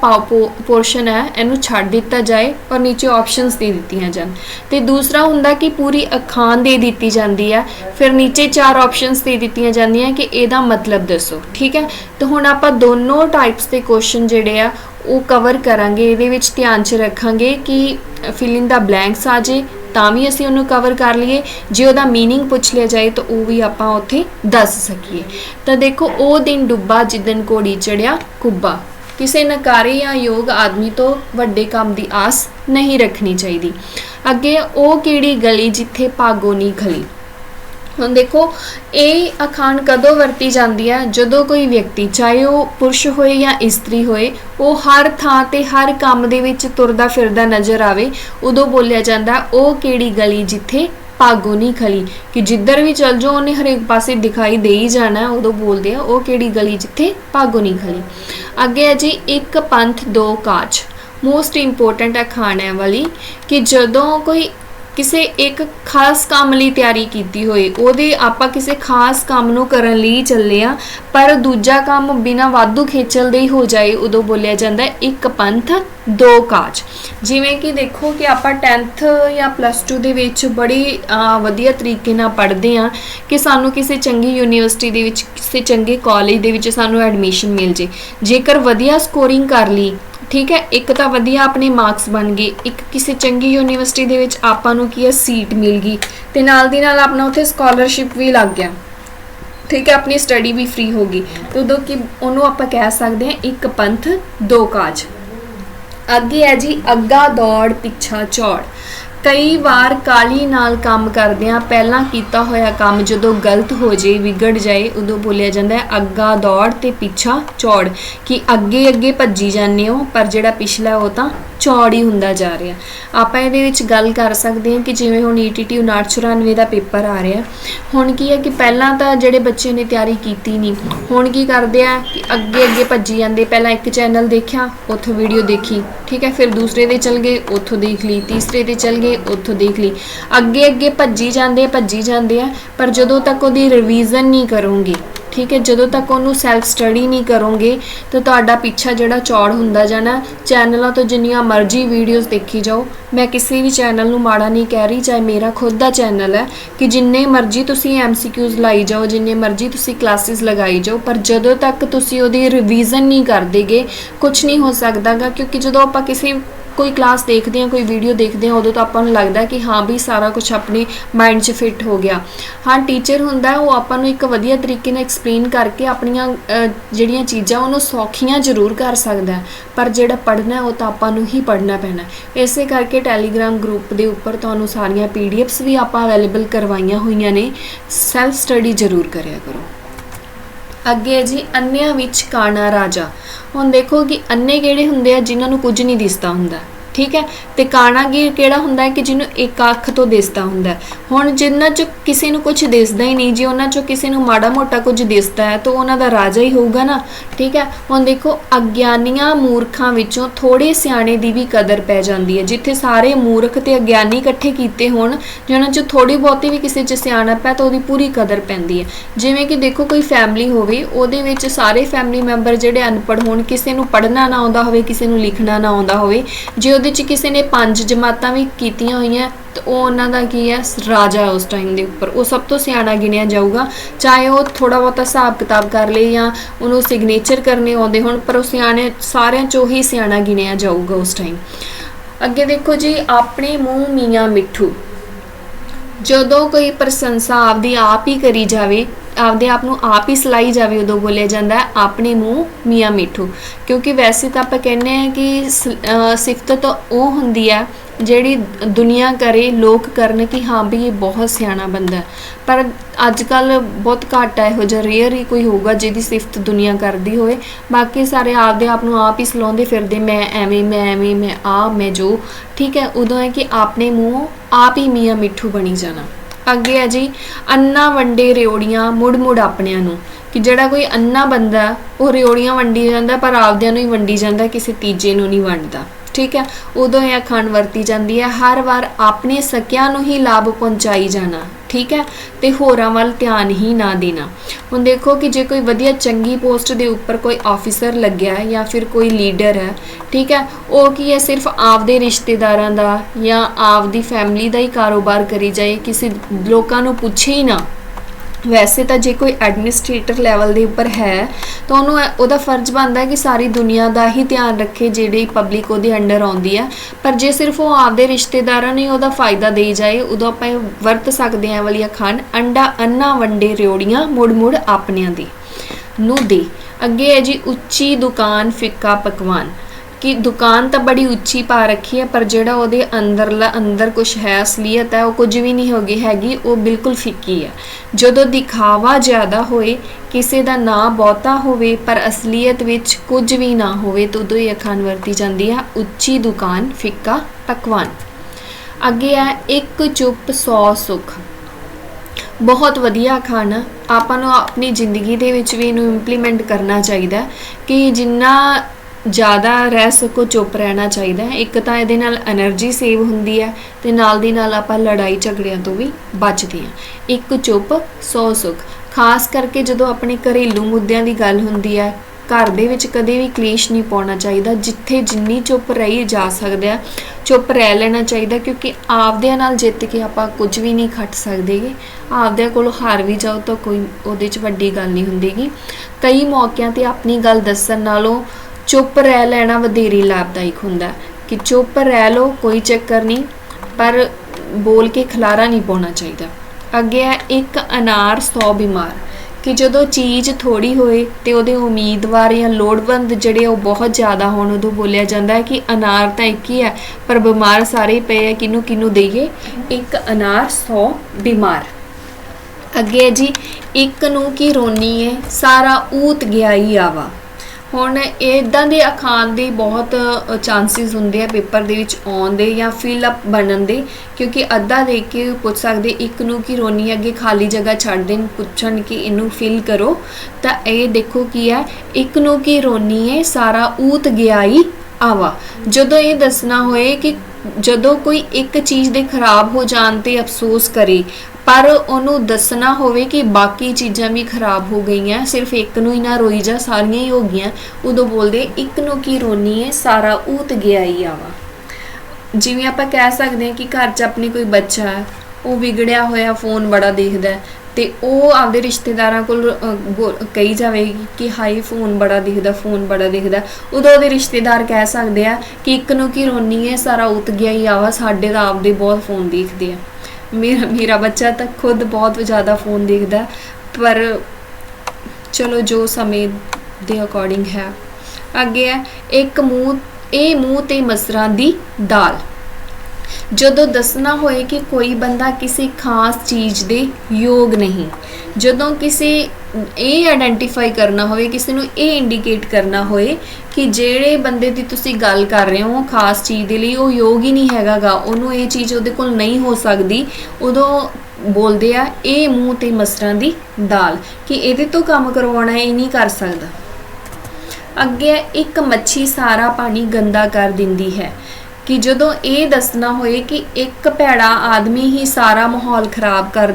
ਪੋਰਸ਼ਨ ਹੈ, ਇਹਨੂੰ ਛੱਡ ਦਿੱਤਾ ਜਾਏ ਔਰ ਨੀਚੇ ਆਪਸ਼ਨਸ ਦੇ ਦਿੱਤੀਆਂ ਜਾਣ। ਤੇ ਦੂਸਰਾ ਹੁੰਦਾ ਕਿ ਪੂਰੀ ਅਖਾਣ ਦੇ ਦਿੱਤੀ ਜਾਂਦੀ ਹੈ, ਫਿਰ ਨੀਚੇ ਚਾਰ ਆਪਸ਼ਨਸ ਦੇ ਦਿੱਤੀਆਂ ਜਾਂਦੀਆਂ ਕਿ ਇਹਦਾ ਮਤਲਬ ਦੱਸੋ, ਠੀਕ ਹੈ? ਤਾਂ ਹੁਣ ਆਪਾਂ ਦੋਨੋਂ ਟਾਈਪਸ ਦੇ ਕੁਐਸਚਨ ਜਿਹੜੇ ਆ, ਉਹ ਕਵਰ ਕਰਾਂਗੇ, ਇਹਦੇ ਵਿੱਚ ਧਿਆਨ 'ਚ ਰੱਖਾਂਗੇ ਕਿ ਫਿਲਿੰਗ ਦਾ ਬਲੈਂਕਸ ਆ ਜੇ ਤਾਂ ਵੀ ਅਸੀਂ ਉਹਨੂੰ ਕਵਰ ਕਰ ਲਈਏ ਜੇ ਉਹਦਾ मीनिंग ਪੁੱਛ ਲਿਆ ਜਾਏ ਤਾਂ ਉਹ ਵੀ ਆਪਾਂ ਉੱਥੇ ਦੱਸ ਸਕੀਏ ਤਾਂ ਦੇਖੋ ਉਹ ਦਿਨ ਡੁੱਬਾ ਜਿੱਦਨ ਕੋੜੀ ਚੜਿਆ ਕੁੱਬਾ ਕਿਸੇ ਨਕਾਰੇ ਜਾਂ ਯੋਗ ਆਦਮੀ ਤੋਂ ਵੱਡੇ ਕੰਮ ਦੀ ਆਸ ਨਹੀਂ ਰੱਖਣੀ ਚਾਹੀਦੀ ਅੱਗੇ ਉਹ ਕਿਹੜੀ ਗਲੀ ਜਿੱਥੇ ਭਾਗੋ ਨਹੀਂ ਖਲੀ ਹੁਣ ਦੇਖੋ, ਇਹ ਅਖਾਣ ਕਦੋਂ ਵਰਤੀ ਜਾਂਦੀ ਹੈ ਜਦੋਂ ਕੋਈ ਵਿਅਕਤੀ, ਚਾਹੇ ਉਹ ਪੁਰਸ਼ ਹੋਏ ਜਾਂ ਇਸਤਰੀ ਹੋਏ, ਉਹ ਹਰ ਥਾਂ ਤੇ ਹਰ ਕੰਮ ਦੇ ਵਿੱਚ ਤੁਰਦਾ ਫਿਰਦਾ ਨਜ਼ਰ ਆਵੇ, ਉਦੋਂ ਬੋਲਿਆ ਜਾਂਦਾ, ਉਹ ਕਿਹੜੀ ਗਲੀ ਜਿੱਥੇ ਭਾਗੋ ਨਹੀਂ ਖਲੀ? ਕਿ ਜਿੱਧਰ ਵੀ ਚੱਲ ਜਾਓ, ਉਹਨੇ ਹਰੇਕ ਪਾਸੇ ਦਿਖਾਈ ਦੇ ਹੀ ਜਾਣਾ, ਉਦੋਂ ਬੋਲਦੇ ਆ, ਉਹ ਕਿਹੜੀ ਗਲੀ ਜਿੱਥੇ ਭਾਗੋ ਨਹੀਂ ਖਲੀ? ਅੱਗੇ ਹੈ ਜੀ, ਇੱਕ ਪੰਥ, ਦੋ ਕਾਜ ਮੋਸਟ ਇੰਪੋਰਟੈਂਟ ਅਖਾਣ ਹੈ ਵਾਲੀ, ਕਿ ਜਦੋਂ ਕੋਈ ਕਿਸੇ ਇੱਕ ਖਾਸ ਕੰਮ ਲਈ ਤਿਆਰੀ ਕੀਤੀ ਹੋਏ, ਉਹਦੇ ਆਪਾਂ ਕਿਸੇ ਖਾਸ ਕੰਮ ਨੂੰ ਕਰਨ ਲਈ ਚੱਲੇ ਆ ਪਰ ਦੂਜਾ ਕੰਮ ਬਿਨਾ ਵਾਧੂ ਖੇਚਲ ਦੇ ਹੀ ਹੋ ਜਾਏ, ਉਦੋਂ ਬੋਲਿਆ ਜਾਂਦਾ ਇੱਕ ਪੰਥ ਦੋ ਕਾਜ ਜਿਵੇਂ ਕਿ ਦੇਖੋ ਕਿ ਆਪਾਂ 10th ਜਾਂ ਪਲੱਸ 2 ਦੇ ਵਿੱਚ ਬੜੀ ਵਧੀਆ ਤਰੀਕੇ ਨਾਲ ਪੜ੍ਹਦੇ ਆ ਕਿ ਸਾਨੂੰ ਕਿਸੇ ਚੰਗੀ ਯੂਨੀਵਰਸਿਟੀ ਦੇ ਵਿੱਚ, ਕਿਸੇ ਚੰਗੇ ਕਾਲਜ ਦੇ ਵਿੱਚ ਸਾਨੂੰ ਐਡਮਿਸ਼ਨ ਮਿਲ ਜੇ। ਜੇਕਰ ਵਧੀਆ ਸਕੋਰਿੰਗ ਕਰ ਲਈ, ਠੀਕ ਹੈ, ਇੱਕ ਤਾਂ ਵਧੀਆ ਆਪਣੇ ਮਾਰਕਸ ਬਣ ਗਏ, ਇੱਕ ਕਿਸੇ ਚੰਗੀ ਯੂਨੀਵਰਸਿਟੀ ਦੇ ਵਿੱਚ ਆਪਾਂ ਨੂੰ ਕੀ ਹੈ, ਸੀਟ ਮਿਲ ਗਈ ਤੇ ਨਾਲ ਦੀ ਨਾਲ ਆਪਣਾ ਉੱਥੇ ਸਕਾਲਰਸ਼ਿਪ ਵੀ ਲੱਗ ਗਿਆ। ਠੀਕ ਹੈ, ਆਪਣੀ ਸਟੱਡੀ ਵੀ ਫ੍ਰੀ ਹੋ ਗਈ। ਤੇ ਉਦੋਂ ਕਿ, ਉਹਨੂੰ ਆਪਾਂ ਕਹਿ ਸਕਦੇ ਹਾਂ ਇੱਕ ਪੰਥ, ਦੋ ਕਾਜ ਅੱਗੇ ਹੈ ਜੀ, ਅੱਗਾ ਦੌੜ, ਪਿੱਛਾ ਚੌੜ। ਕਈ ਵਾਰ ਕਾਲੀ ਨਾਲ ਕੰਮ ਕਰਦਿਆਂ ਪਹਿਲਾਂ ਕੀਤਾ ਹੋਇਆ ਕੰਮ ਜਦੋਂ ਗਲਤ ਹੋ ਜੇ ਵਿਗੜ ਜਾਏ, ਉਦੋਂ ਬੋਲਿਆ ਜਾਂਦਾ ਹੈ, ਅੱਗਾ ਦੌੜ ਤੇ ਪਿੱਛਾ ਚੌੜ। ਕਿ ਅੱਗੇ ਅੱਗੇ ਭੱਜੀ ਜਾਂਦੇ ਹੋ, ਪਰ ਜਿਹੜਾ ਪਿਛਲਾ ਉਹ ਤਾਂ ਚੌੜੀ ਹੁੰਦਾ ਜਾ ਰਿਹਾ। ਆਪਾਂ ਇਹਦੇ ਵਿੱਚ ਗੱਲ ਕਰ ਸਕਦੇ ਹਾਂ ਕਿ ਜਿਵੇਂ ਹੁਣ E ETT 994 ਦਾ ਪੇਪਰ ਆ ਰਿਹਾ। ਹੁਣ ਕੀ ਹੈ ਕਿ ਪਹਿਲਾਂ ਤਾਂ ਜਿਹੜੇ ਬੱਚੇ ਨੇ ਤਿਆਰੀ ਕੀਤੀ ਨਹੀਂ। ਹੁਣ ਕੀ ਕਰਦੇ ਆ ਕਿ ਅੱਗੇ ਅੱਗੇ ਭੱਜੀ ਜਾਂਦੇ। ਪਹਿਲਾਂ ਇੱਕ ਚੈਨਲ ਦੇਖਿਆ, ਉੱਥੋਂ ਵੀਡੀਓ ਦੇਖੀ। ਠੀਕ ਹੈ, ਫਿਰ ਦੂਸਰੇ ਦੇ ਚਲ ਗਏ, ਉੱਥੋਂ ਦੇਖ ਲਈ। ਤੀਸਰੇ ਤੇ ਚਲ ਗਏ, ਉੱਥੋਂ ਦੇਖ ਲਈ। ਅੱਗੇ ਅੱਗੇ ਭੱਜੀ ਜਾਂਦੇ ਭੱਜੀ ਜਾਂਦੇ ਆ, ਪਰ ਜਦੋਂ ਤੱਕ ਉਹਦੀ ਰਿਵੀਜ਼ਨ ਨਹੀਂ ਕਰੋਗੇ ਠੀਕ ਹੈ, ਜਦੋਂ ਤੱਕ ਉਹਨੂੰ ਸੈਲਫ ਸਟੱਡੀ ਨਹੀਂ ਕਰੋਗੇ, ਤਾਂ ਤੁਹਾਡਾ ਪਿੱਛਾ ਜਿਹੜਾ ਚੌੜ ਹੁੰਦਾ ਜਾਣਾ। ਚੈਨਲਾਂ ਤੋਂ ਜਿੰਨੀਆਂ ਮਰਜ਼ੀ ਵੀਡੀਓਜ਼ ਦੇਖੀ ਜਾਓ। ਮੈਂ ਕਿਸੇ ਵੀ ਚੈਨਲ ਨੂੰ ਮਾੜਾ ਨਹੀਂ ਕਹਿ ਰਹੀ, ਚਾਹੇ ਮੇਰਾ ਖੁਦ ਦਾ ਚੈਨਲ ਹੈ, ਕਿ ਜਿੰਨੇ ਮਰਜ਼ੀ ਤੁਸੀਂ ਐਮਸੀਕਿਊਜ਼ ਲਾਈ ਜਾਓ, ਜਿੰਨੇ ਮਰਜ਼ੀ ਤੁਸੀਂ ਕਲਾਸਿਸ ਲਗਾਈ ਜਾਓ, ਪਰ ਜਦੋਂ ਤੱਕ ਤੁਸੀਂ ਉਹਦੀ ਰਿਵੀਜ਼ਨ ਨਹੀਂ ਕਰਦੇਗੇ ਕੁਝ ਨਹੀਂ ਹੋ ਸਕਦਾਗਾ, ਕਿਉਂਕਿ ਜਦੋਂ ਆਪਾਂ ਕਿਸੇ ਕੋਈ ਕਲਾਸ ਦੇਖਦੇ ਹਾਂ, ਕੋਈ ਵੀਡੀਓ ਦੇਖਦੇ ਹਾਂ, ਉਦੋਂ ਤਾਂ ਆਪਾਂ ਨੂੰ ਲੱਗਦਾ ਕਿ ਹਾਂ ਵੀ ਸਾਰਾ ਕੁਝ ਆਪਣੇ ਮਾਈਂਡ 'ਚ ਫਿੱਟ ਹੋ ਗਿਆ। ਹਾਂ ਟੀਚਰ ਹੁੰਦਾ, ਉਹ ਆਪਾਂ ਨੂੰ ਇੱਕ ਵਧੀਆ ਤਰੀਕੇ ਨਾਲ ਐਕਸਪਲੇਨ ਕਰਕੇ ਆਪਣੀਆਂ ਜਿਹੜੀਆਂ ਚੀਜ਼ਾਂ, ਉਹਨੂੰ ਸੌਖੀਆਂ ਜ਼ਰੂਰ ਕਰ ਸਕਦਾ ਪਰ ਜਿਹੜਾ ਪੜ੍ਹਨਾ ਉਹ ਤਾਂ ਆਪਾਂ ਨੂੰ ਹੀ ਪੜ੍ਹਨਾ ਪੈਣਾ ਇਸੇ ਕਰਕੇ ਟੈਲੀਗ੍ਰਾਮ ਗਰੁੱਪ ਦੇ ਉੱਪਰ ਤੁਹਾਨੂੰ ਸਾਰੀਆਂ ਪੀਡੀਐਫਸ ਵੀ ਆਪਾਂ ਅਵੇਲੇਬਲ ਕਰਵਾਈਆਂ ਹੋਈਆਂ ਨੇ। ਸੈਲਫ ਸਟੱਡੀ ਜ਼ਰੂਰ ਕਰਿਆ ਕਰੋ। ਅੱਗੇ ਜੀ ਅੰਨਿਆਂ ਵਿੱਚ ਕਾਣਾ ਰਾਜਾ। ਹੁਣ ਦੇਖੋ ਕਿ ਅੰਨੇ ਕਿਹੜੇ ਹੁੰਦੇ ਆ, ਜਿਨ੍ਹਾਂ ਨੂੰ ਕੁਝ ਨਹੀਂ ਦਿਸਦਾ ਹੁੰਦਾ। ਠੀਕ ਹੈ? ਤੇ ਕਾਣਾਗੀਰ ਕਿਹੜਾ ਹੁੰਦਾ ਹੈ ਕਿ ਜਿਹਨੂੰ ਇੱਕ ਅੱਖ ਤੋਂ ਦਿਸਦਾ ਹੁੰਦਾ ਹੈ। ਹੁਣ ਜਿਨ੍ਹਾਂ ਚ ਕਿਸੇ ਨੂੰ ਕੁਝ ਦਿਸਦਾ ਹੀ ਨਹੀਂ, ਜੇ ਉਹਨਾਂ ਚੋਂ ਕਿਸੇ ਨੂੰ ਮਾੜਾ ਮੋਟਾ ਕੁਝ ਦਿਸਦਾ ਹੈ, ਤਾਂ ਉਹਨਾਂ ਦਾ ਰਾਜਾ ਹੀ ਹੋਊਗਾ ਨਾ। ਠੀਕ ਹੈ? ਹੁਣ ਦੇਖੋ, ਅਗਿਆਨੀਆਂ ਮੂਰਖਾਂ ਵਿੱਚੋਂ ਥੋੜੇ ਸਿਆਣੇ ਦੀ ਵੀ ਕਦਰ ਪੈ ਜਾਂਦੀ ਹੈ। ਜਿੱਥੇ ਸਾਰੇ ਮੂਰਖ ਤੇ ਅਗਿਆਨੀ ਇਕੱਠੇ ਕੀਤੇ ਹੋਣ, ਜਿਹਨਾਂ ਚ ਥੋੜੀ ਬਹੁਤੀ ਵੀ ਕਿਸੇ ਚ ਸਿਆਣਪ ਹੈ, ਤਾਂ ਉਹਦੀ ਪੂਰੀ ਕਦਰ ਪੈਂਦੀ ਹੈ। ਜਿਵੇਂ ਕਿ ਦੇਖੋ, ਕੋਈ ਫੈਮਿਲੀ ਹੋਵੇ, ਉਹਦੇ ਵਿੱਚ ਸਾਰੇ ਫੈਮਿਲੀ ਮੈਂਬਰ ਜਿਹੜੇ ਅਨਪੜ੍ਹ ਹੋਣ, ਕਿਸੇ ਨੂੰ ਪੜ੍ਹਨਾ ਨਾ ਆਉਂਦਾ ਹੋਵੇ, ਕਿਸੇ ਨੂੰ ਲਿਖਣਾ ਨਾ ਆਉਂਦਾ ਹੋਵੇ, ਜੇ ਉਹਦੇ ਚ ਕਿਸੇ ਨੇ ਪੰਜ ਜਮਾਤਾਂ ਵੀ ਕੀਤੀਆਂ ਹੋਈਆਂ, ਤਾਂ ਉਹ ਉਹਨਾਂ ਦਾ ਕੀ ਹੈ, ਰਾਜਾ ਉਸ ਟਾਈਮ ਦੇ ਉੱਪਰ। ਉਹ ਸਭ ਤੋਂ ਸਿਆਣਾ ਗਿਣਿਆ ਜਾਊਗਾ। ਚਾਹੇ ਉਹ ਥੋੜਾ ਬਹੁਤਾ ਹਿਸਾਬ ਕਿਤਾਬ ਕਰ ਲੇ ਜਾਂ ਉਹਨੂੰ ਸਿਗਨੇਚਰ ਕਰਨੇ ਆਉਂਦੇ ਹੋਣ, ਪਰ ਉਹ ਸਿਆਣੇ, ਸਾਰਿਆਂ ਚੋਂ ਹੀ ਸਿਆਣਾ ਗਿਣਿਆ ਜਾਊਗਾ ਉਸ ਟਾਈਮ ਅੱਗੇ ਦੇਖੋ ਜੀ, ਆਪਣੇ ਮੂੰਹ ਮੀਆਂ ਮਿੱਠੂ। ਜਦੋਂ ਕੋਈ ਪ੍ਰਸ਼ੰਸਾ ਆਪਦੀ ਆਪ ਹੀ ਕਰੀ ਜਾਵੇ, ਆਪਦੇ ਆਪ ਨੂੰ ਆਪ ਹੀ ਸਲਾਈ ਜਾਵੇ, ਉਦੋਂ ਬੋਲਿਆ ਜਾਂਦਾ ਹੈ, ਆਪਣੇ ਮੂੰਹ ਮੀਆਂ ਮਿੱਠੂ। ਕਿਉਂਕਿ ਵੈਸੇ ਤਾਂ ਆਪਾਂ ਕਹਿੰਦੇ ਆ ਕਿ ਸਿਫਤ ਤਾਂ ਉਹ ਹੁੰਦੀ ਹੈ ਜਿਹੜੀ ਦੁਨੀਆ ਕਰੇ, ਲੋਕ ਕਰਨ ਕਿ ਹਾਂ ਵੀ ਇਹ ਬਹੁਤ ਸਿਆਣਾ ਬੰਦਾ ਪਰ ਅੱਜ ਕੱਲ ਬਹੁਤ ਘੱਟ ਹੈ ਇਹੋ ਜਿਹਾ ਰੇਅਰ ਹੀ ਕੋਈ ਹੋਊਗਾ ਜਿਹਦੀ ਸਿਫਤ ਦੁਨੀਆ ਕਰਦੀ ਹੋਵੇ। ਬਾਕੀ ਸਾਰੇ ਆਪਦੇ ਆਪ ਨੂੰ ਆਪ ਹੀ ਸਲਾਉਂਦੇ ਫਿਰਦੇ, ਮੈਂ ਐਵੇਂ ਮੈਂ ਐਵੇਂ, ਮੈਂ ਆ, ਮੈਂ ਜੋ। ਠੀਕ ਹੈ, ਉਦੋਂ ਹੈ ਕਿ ਆਪਣੇ ਮੂੰਹ ਆਪ ਹੀ ਮੀਆਂ ਮਿੱਠੂ ਬਣੀ ਜਾਣਾ। ਅੱਗੇ ਹੈ ਜੀ, ਅੰਨਾ ਵੰਡੇ ਰਿਓੜੀਆਂ ਮੁੜ ਮੁੜ ਆਪਣਿਆਂ ਨੂੰ। ਕਿ ਜਿਹੜਾ ਕੋਈ ਅੰਨਾ ਬੰਦਾ, ਉਹ ਰਿਓੜੀਆਂ ਵੰਡੀ ਜਾਂਦਾ, ਪਰ ਆਪਦਿਆਂ ਨੂੰ ਹੀ ਵੰਡੀ ਜਾਂਦਾ, ਕਿਸੇ ਤੀਜੇ ਨੂੰ ਨਹੀਂ ਵੰਡਦਾ। ਠੀਕ ਹੈ? ਉਦੋਂ ਇਹ ਅਖੰਡ ਵਰਤੀ ਜਾਂਦੀ ਹੈ। ਹਰ ਵਾਰ ਆਪਣੇ ਸਕਿਆਂ ਨੂੰ ਹੀ ਲਾਭ ਪਹੁੰਚਾਈ ਜਾਣਾ, ਠੀਕ ਹੈ? ਤੇ ਹੋਰਾਂ ਵੱਲ ਧਿਆਨ ਹੀ ਨਾ ਦੇਣਾ। ਹੁਣ ਦੇਖੋ ਕਿ ਜੇ ਕੋਈ ਵਧੀਆ ਚੰਗੀ ਪੋਸਟ ਦੇ ਉੱਪਰ ਕੋਈ ਆਫੀਸਰ ਲੱਗਿਆ ਹੈ ਜਾਂ ਫਿਰ ਕੋਈ ਲੀਡਰ ਹੈ, ਠੀਕ ਹੈ? ਉਹ ਕੀ ਹੈ? ਸਿਰਫ ਆਪਦੇ ਰਿਸ਼ਤੇਦਾਰਾਂ ਦਾ ਜਾਂ ਆਪਦੀ ਫੈਮਿਲੀ ਦਾ ਹੀ ਕਾਰੋਬਾਰ ਕਰੀ ਜਾਏ, ਕਿਸੇ ਲੋਕਾਂ ਨੂੰ ਪੁੱਛੇ ਹੀ ਨਾ। ਵੈਸੇ ਤਾਂ ਜੇ ਕੋਈ ਐਡਮਿਨਿਸਟ੍ਰੇਟਰ ਲੈਵਲ ਦੇ ਉੱਪਰ ਹੈ, ਤਾਂ ਉਹਨੂੰ ਇਹ- ਉਹਦਾ ਫਰਜ਼ ਬਣਦਾ ਹੈ ਕਿ ਸਾਰੀ ਦੁਨੀਆ ਦਾ ਹੀ ਧਿਆਨ ਰੱਖੇ ਜਿਹੜੀ ਪਬਲਿਕ ਉਹਦੇ ਅੰਡਰ ਆਉਂਦੀ ਹੈ ਪਰ ਜੇ ਸਿਰਫ ਉਹ ਆਪਦੇ ਰਿਸ਼ਤੇਦਾਰਾਂ ਨੂੰ ਉਹਦਾ ਫਾਇਦਾ ਦੇਈ ਜਾਏ, ਉਦੋਂ ਆਪਾਂ ਵਰਤ ਸਕਦੇ ਹਾਂ ਵਾਲੀਆਂ ਵਾਲੀ ਅੰਡਾ, ਅੰਨਾ, ਵੰਡੇ ਰਿਓੜੀਆਂ ਮੁੜ ਮੁੜ ਆਪਣਿਆਂ ਦੀ। ਨੂੰ ਦੇ। ਅੱਗੇ ਹੈ ਜੀ, ਉੱਚੀ ਦੁਕਾਨ ਫਿੱਕਾ ਪਕਵਾਨ। ਕਿ ਦੁਕਾਨ ਤਾਂ ਬੜੀ ਉੱਚੀ ਪਾ ਰੱਖੀ ਹੈ, ਪਰ ਜਿਹੜਾ ਉਹਦੇ ਅੰਦਰਲਾ, ਅੰਦਰ ਕੁਝ ਹੈ, ਅਸਲੀਅਤ ਹੈ, ਉਹ ਕੁਝ ਵੀ ਨਹੀਂ ਹੋਗੀ, ਹੈਗੀ, ਉਹ ਬਿਲਕੁਲ ਫਿੱਕੀ ਹੈ। ਜਦੋਂ ਦਿਖਾਵਾ ਜ਼ਿਆਦਾ ਹੋਏ, ਕਿਸੇ ਦਾ ਨਾਂ ਬਹੁਤਾ ਹੋਵੇ, ਪਰ ਅਸਲੀਅਤ ਵਿੱਚ ਕੁਝ ਵੀ ਨਾ ਹੋਵੇ, ਤਾਂ ਉਦੋਂ ਹੀ ਅਖਾਣ ਵਰਤੀ ਜਾਂਦੀ ਹੈ ਉੱਚੀ ਦੁਕਾਨ, ਫਿੱਕਾ, ਪਕਵਾਨ। ਅੱਗੇ ਹੈ ਇੱਕ ਚੁੱਪ 100 ਸੁੱਖ। ਬਹੁਤ ਵਧੀਆ ਖਾਣਾ ਆਪਾਂ ਨੂੰ ਆਪਣੀ ਜ਼ਿੰਦਗੀ ਦੇ ਵਿੱਚ ਵੀ ਇਹਨੂੰ ਇੰਪਲੀਮੈਂਟ ਕਰਨਾ ਚਾਹੀਦਾ ਕਿ ਜਿੰਨਾ ਜ਼ਿਆਦਾ ਰਹਿ ਸਕੋ, ਚੁੱਪ ਰਹਿਣਾ ਚਾਹੀਦਾ ਹੈ। ਇੱਕ ਤਾਂ ਇਹਦੇ ਨਾਲ એનર્ਜੀ ਸੇਵ ਹੁੰਦੀ ਹੈ ਤੇ ਨਾਲ ਦੀ ਨਾਲ ਆਪਾਂ ਲੜਾਈ ਝਗੜਿਆਂ ਤੋਂ ਵੀ ਬਚਦੇ ਹਾਂ। ਇੱਕ ਚੁੱਪ, ਸੌ ਸੁਖ। ਖਾਸ ਕਰਕੇ ਜਦੋਂ ਆਪਣੇ ਘਰੇਲੂ ਮੁੱਦਿਆਂ ਦੀ ਗੱਲ ਹੁੰਦੀ ਹੈ, ਘਰ ਦੇ ਵਿੱਚ ਕਦੇ ਵੀ ਕਲੇਸ਼ ਨਹੀਂ ਪਾਉਣਾ ਚਾਹੀਦਾ। ਜਿੱਥੇ ਜਿੰਨੀ ਚੁੱਪ ਰਹੀ ਜਾ ਸਕਦੇ ਆ ਚੁੱਪ ਰਹਿ ਲੈਣਾ ਚਾਹੀਦਾ ਕਿਉਂਕਿ ਆਪਦਿਆਂ ਨਾਲ ਜਿੱਤ ਕੇ ਆਪਾਂ ਕੁਝ ਵੀ ਨਹੀਂ ਖੱਟ ਸਕਦੇਗੇ। ਆਪਦਿਆਂ ਕੋਲ ਹਾਰ ਵੀ ਜਾਓ ਤਾਂ ਕੋਈ ਉਹਦੇ 'ਚ ਵੱਡੀ ਗੱਲ ਨਹੀਂ ਹੁੰਦੀਗੀ। ਕਈ ਮੌਕਿਆਂ ਤੇ ਆਪਣੀ ਗੱਲ ਦੱਸਣ ਨਾਲੋਂ ਚੁੱਪ ਰਹਿ ਲੈਣਾ ਵਧੇਰੇ ਲਾਭਦਾਇਕ ਹੁੰਦਾ। ਕਿ ਚੁੱਪ ਰਹਿ ਲਓ, ਕੋਈ ਚੱਕਰ ਨਹੀਂ, ਪਰ ਬੋਲ ਕੇ ਖਲਾਰਾ ਨਹੀਂ ਪਾਉਣਾ ਚਾਹੀਦਾ। ਅੱਗੇ ਹੈ ਇੱਕ ਅਨਾਰ 100 ਬਿਮਾਰ। ਕਿ ਜਦੋਂ ਚੀਜ਼ ਥੋੜੀ ਹੋਏ ਤੇ ਉਹਦੇ ਉਮੀਦਵਾਰ ਜਾਂ ਲੋੜਵੰਦ ਜਿਹੜੇ ਉਹ ਬਹੁਤ ਜ਼ਿਆਦਾ ਹੋਣ, ਉਦੋਂ ਬੋਲਿਆ ਜਾਂਦਾ ਹੈ ਕਿ ਅਨਾਰ ਤਾਂ ਇੱਕ ਹੀ ਹੈ ਪਰ ਬਿਮਾਰ ਸਾਰੇ ਪਏ ਆ ਕਿਨੂੰ ਕਿਨੂੰ ਦੇਈਏ? ਇੱਕ ਅਨਾਰ 100 ਬਿਮਾਰ। ਅੱਗੇ ਹੈ ਜੀ, ਇੱਕ ਨੂੰ ਕੀ ਰੋਣੀ ਏ? ਸਾਰਾ ਊਤ ਗਿਆ ਹੀ ਆਵਾ। ਹੁਣ ਇਦਾਂ ਦੇ ਅਖਾਣ ਦੇ ਬਹੁਤ ਚਾਂਸਸ ਹੁੰਦੇ ਆ ਪੇਪਰ ਦੇ ਵਿੱਚ ਆਉਣ ਦੇ ਜਾਂ ਫਿਲ ਅਪ ਬਣਨ ਦੇ, ਕਿਉਂਕਿ ਅੱਧਾ ਦੇਖ ਕੇ ਪੁੱਛ ਸਕਦੇ ਇੱਕ ਨੂੰ ਕੀ ਰੋਨੀ ਅੱਗੇ ਖਾਲੀ ਜਗ੍ਹਾ ਛੱਡ ਦੇਣ, ਪੁੱਛਣ ਕਿ ਇਹਨੂੰ ਫਿਲ ਕਰੋ, ਤਾਂ ਇਹ ਦੇਖੋ ਕੀ ਹੈ, ਇੱਕ ਨੂੰ ਕੀ ਰੋਣੀ ਹੈ, ਸਾਰਾ ਊਤ ਗਿਆ ਹੀ ਆਵਾ। ਜਦੋਂ ਇਹ ਦੱਸਣਾ ਹੋਏ ਕਿ ਜਦੋਂ ਕੋਈ ਇੱਕ ਚੀਜ਼ ਦੇ ਖਰਾਬ ਹੋ ਜਾਣ ਤੇ ਅਫਸੋਸ ਕਰੇ, ਪਰ ਉਹਨੂੰ ਦੱਸਣਾ ਹੋਵੇ ਕਿ ਬਾਕੀ ਚੀਜ਼ਾਂ ਵੀ ਖਰਾਬ ਹੋ ਗਈਆਂ, ਸਿਰਫ ਇੱਕ ਨੂੰ ਹੀ ਨਾ ਰੋਈ ਜਾ, ਸਾਰੀਆਂ ਹੀ ਹੋ ਗਈਆਂ, ਉਦੋਂ ਬੋਲਦੇ, ਇੱਕ ਨੂੰ ਕੀ ਰੋਣੀ ਹੈ ਸਾਰਾ ਊਤ ਗਿਆ ਹੀ ਆਵਾ। ਜਿਵੇਂ ਆਪਾਂ ਕਹਿ ਸਕਦੇ ਹਾਂ ਕਿ ਘਰ 'ਚ ਆਪਣੇ ਕੋਈ ਬੱਚਾ ਹੈ, ਉਹ ਵਿਗੜਿਆ ਹੋਇਆ, ਫੋਨ ਬੜਾ ਦੇਖਦਾ ਹੈ ਤੇ ਉਹ ਆਪਦੇ ਰਿਸ਼ਤੇਦਾਰਾਂ ਕੋਲ ਅ, ਕਹੀ ਜਾਵੇਗੀ ਕਿ ਹਾਈ ਫੋਨ ਬੜਾ ਦਿਖਦਾ ਫੋਨ ਬੜਾ ਦਿਖਦਾ। ਉਦੋਂ ਉਹਦੇ ਰਿਸ਼ਤੇਦਾਰ ਕਹਿ ਸਕਦੇ ਆ ਕਿ ਇੱਕ ਨੂੰ ਕੀ ਰੋਣੀ ਹੈ ਸਾਰਾ ਉਤ ਗਿਆ ਹੀ ਆਵਾ ਸਾਡੇ ਤਾਂ ਆਪਦੇ ਬਹੁਤ ਫੋਨ ਦੇਖਦੇ ਆ। ਮੇਰਾ ਮੇਰਾ ਬੱਚਾ ਤਾਂ ਖੁਦ ਬਹੁਤ ਜ਼ਿਆਦਾ ਫੋਨ ਦੇਖਦਾ ਪਰ ਚਲੋ ਜੋ ਸਮੇਂ ਦੇ ਅਕੋਰਡਿੰਗ ਹੈ। ਅੱਗੇ ਹੈ ਇੱਕ ਮੂੰਹ ਇਹ ਮੂੰਹ ਤੇ ਮਸਰਾਂ ਦੀ ਦਾਲ। ਜਦੋਂ ਦੱਸਣਾ ਹੋਏ ਕਿ ਕੋਈ ਬੰਦਾ ਕਿਸੇ ਖਾਸ ਚੀਜ਼ ਦੇ ਯੋਗ ਨਹੀਂ, ਜਦੋਂ ਕਿਸੇ ਇਹ ਆਇਡੈਂਟੀਫਾਈ ਕਰਨਾ ਹੋਵੇ, ਕਿਸੇ ਨੂੰ ਇਹ ਇੰਡੀਕੇਟ ਕਰਨਾ ਹੋਏ ਕਿ ਜਿਹੜੇ ਬੰਦੇ ਦੀ ਤੁਸੀਂ ਗੱਲ ਕਰ ਰਹੇ ਹੋ ਖਾਸ ਚੀਜ਼ ਦੇ ਲਈ ਉਹ ਯੋਗ ਹੀ ਨਹੀਂ ਹੈਗਾਗਾ, ਉਹਨੂੰ ਇਹ ਚੀਜ਼ ਉਹਦੇ ਕੋਲ ਨਹੀਂ ਹੋ ਸਕਦੀ, ਉਦੋਂ ਬੋਲਦੇ ਆ, ਇਹ ਮੂੰਹ ਤੇ ਮਸਰਾਂ ਦੀ ਦਾਲ, ਕਿ ਇਹਦੇ ਤੋਂ ਕੰਮ ਕਰਵਾਉਣਾ ਇਹ ਨਹੀਂ ਕਰ ਸਕਦਾ। ਅੱਗੇ ਇੱਕ ਮੱਛੀ ਸਾਰਾ ਪਾਣੀ ਗੰਦਾ ਕਰ ਦਿੰਦੀ ਹੈ। ਕਿ ਜਦੋਂ ਇਹ ਦੱਸਣਾ ਹੋਏ ਕਿ ਇੱਕ ਭੈੜਾ ਆਦਮੀ ਹੀ ਸਾਰਾ ਮਾਹੌਲ ਖਰਾਬ ਕਰ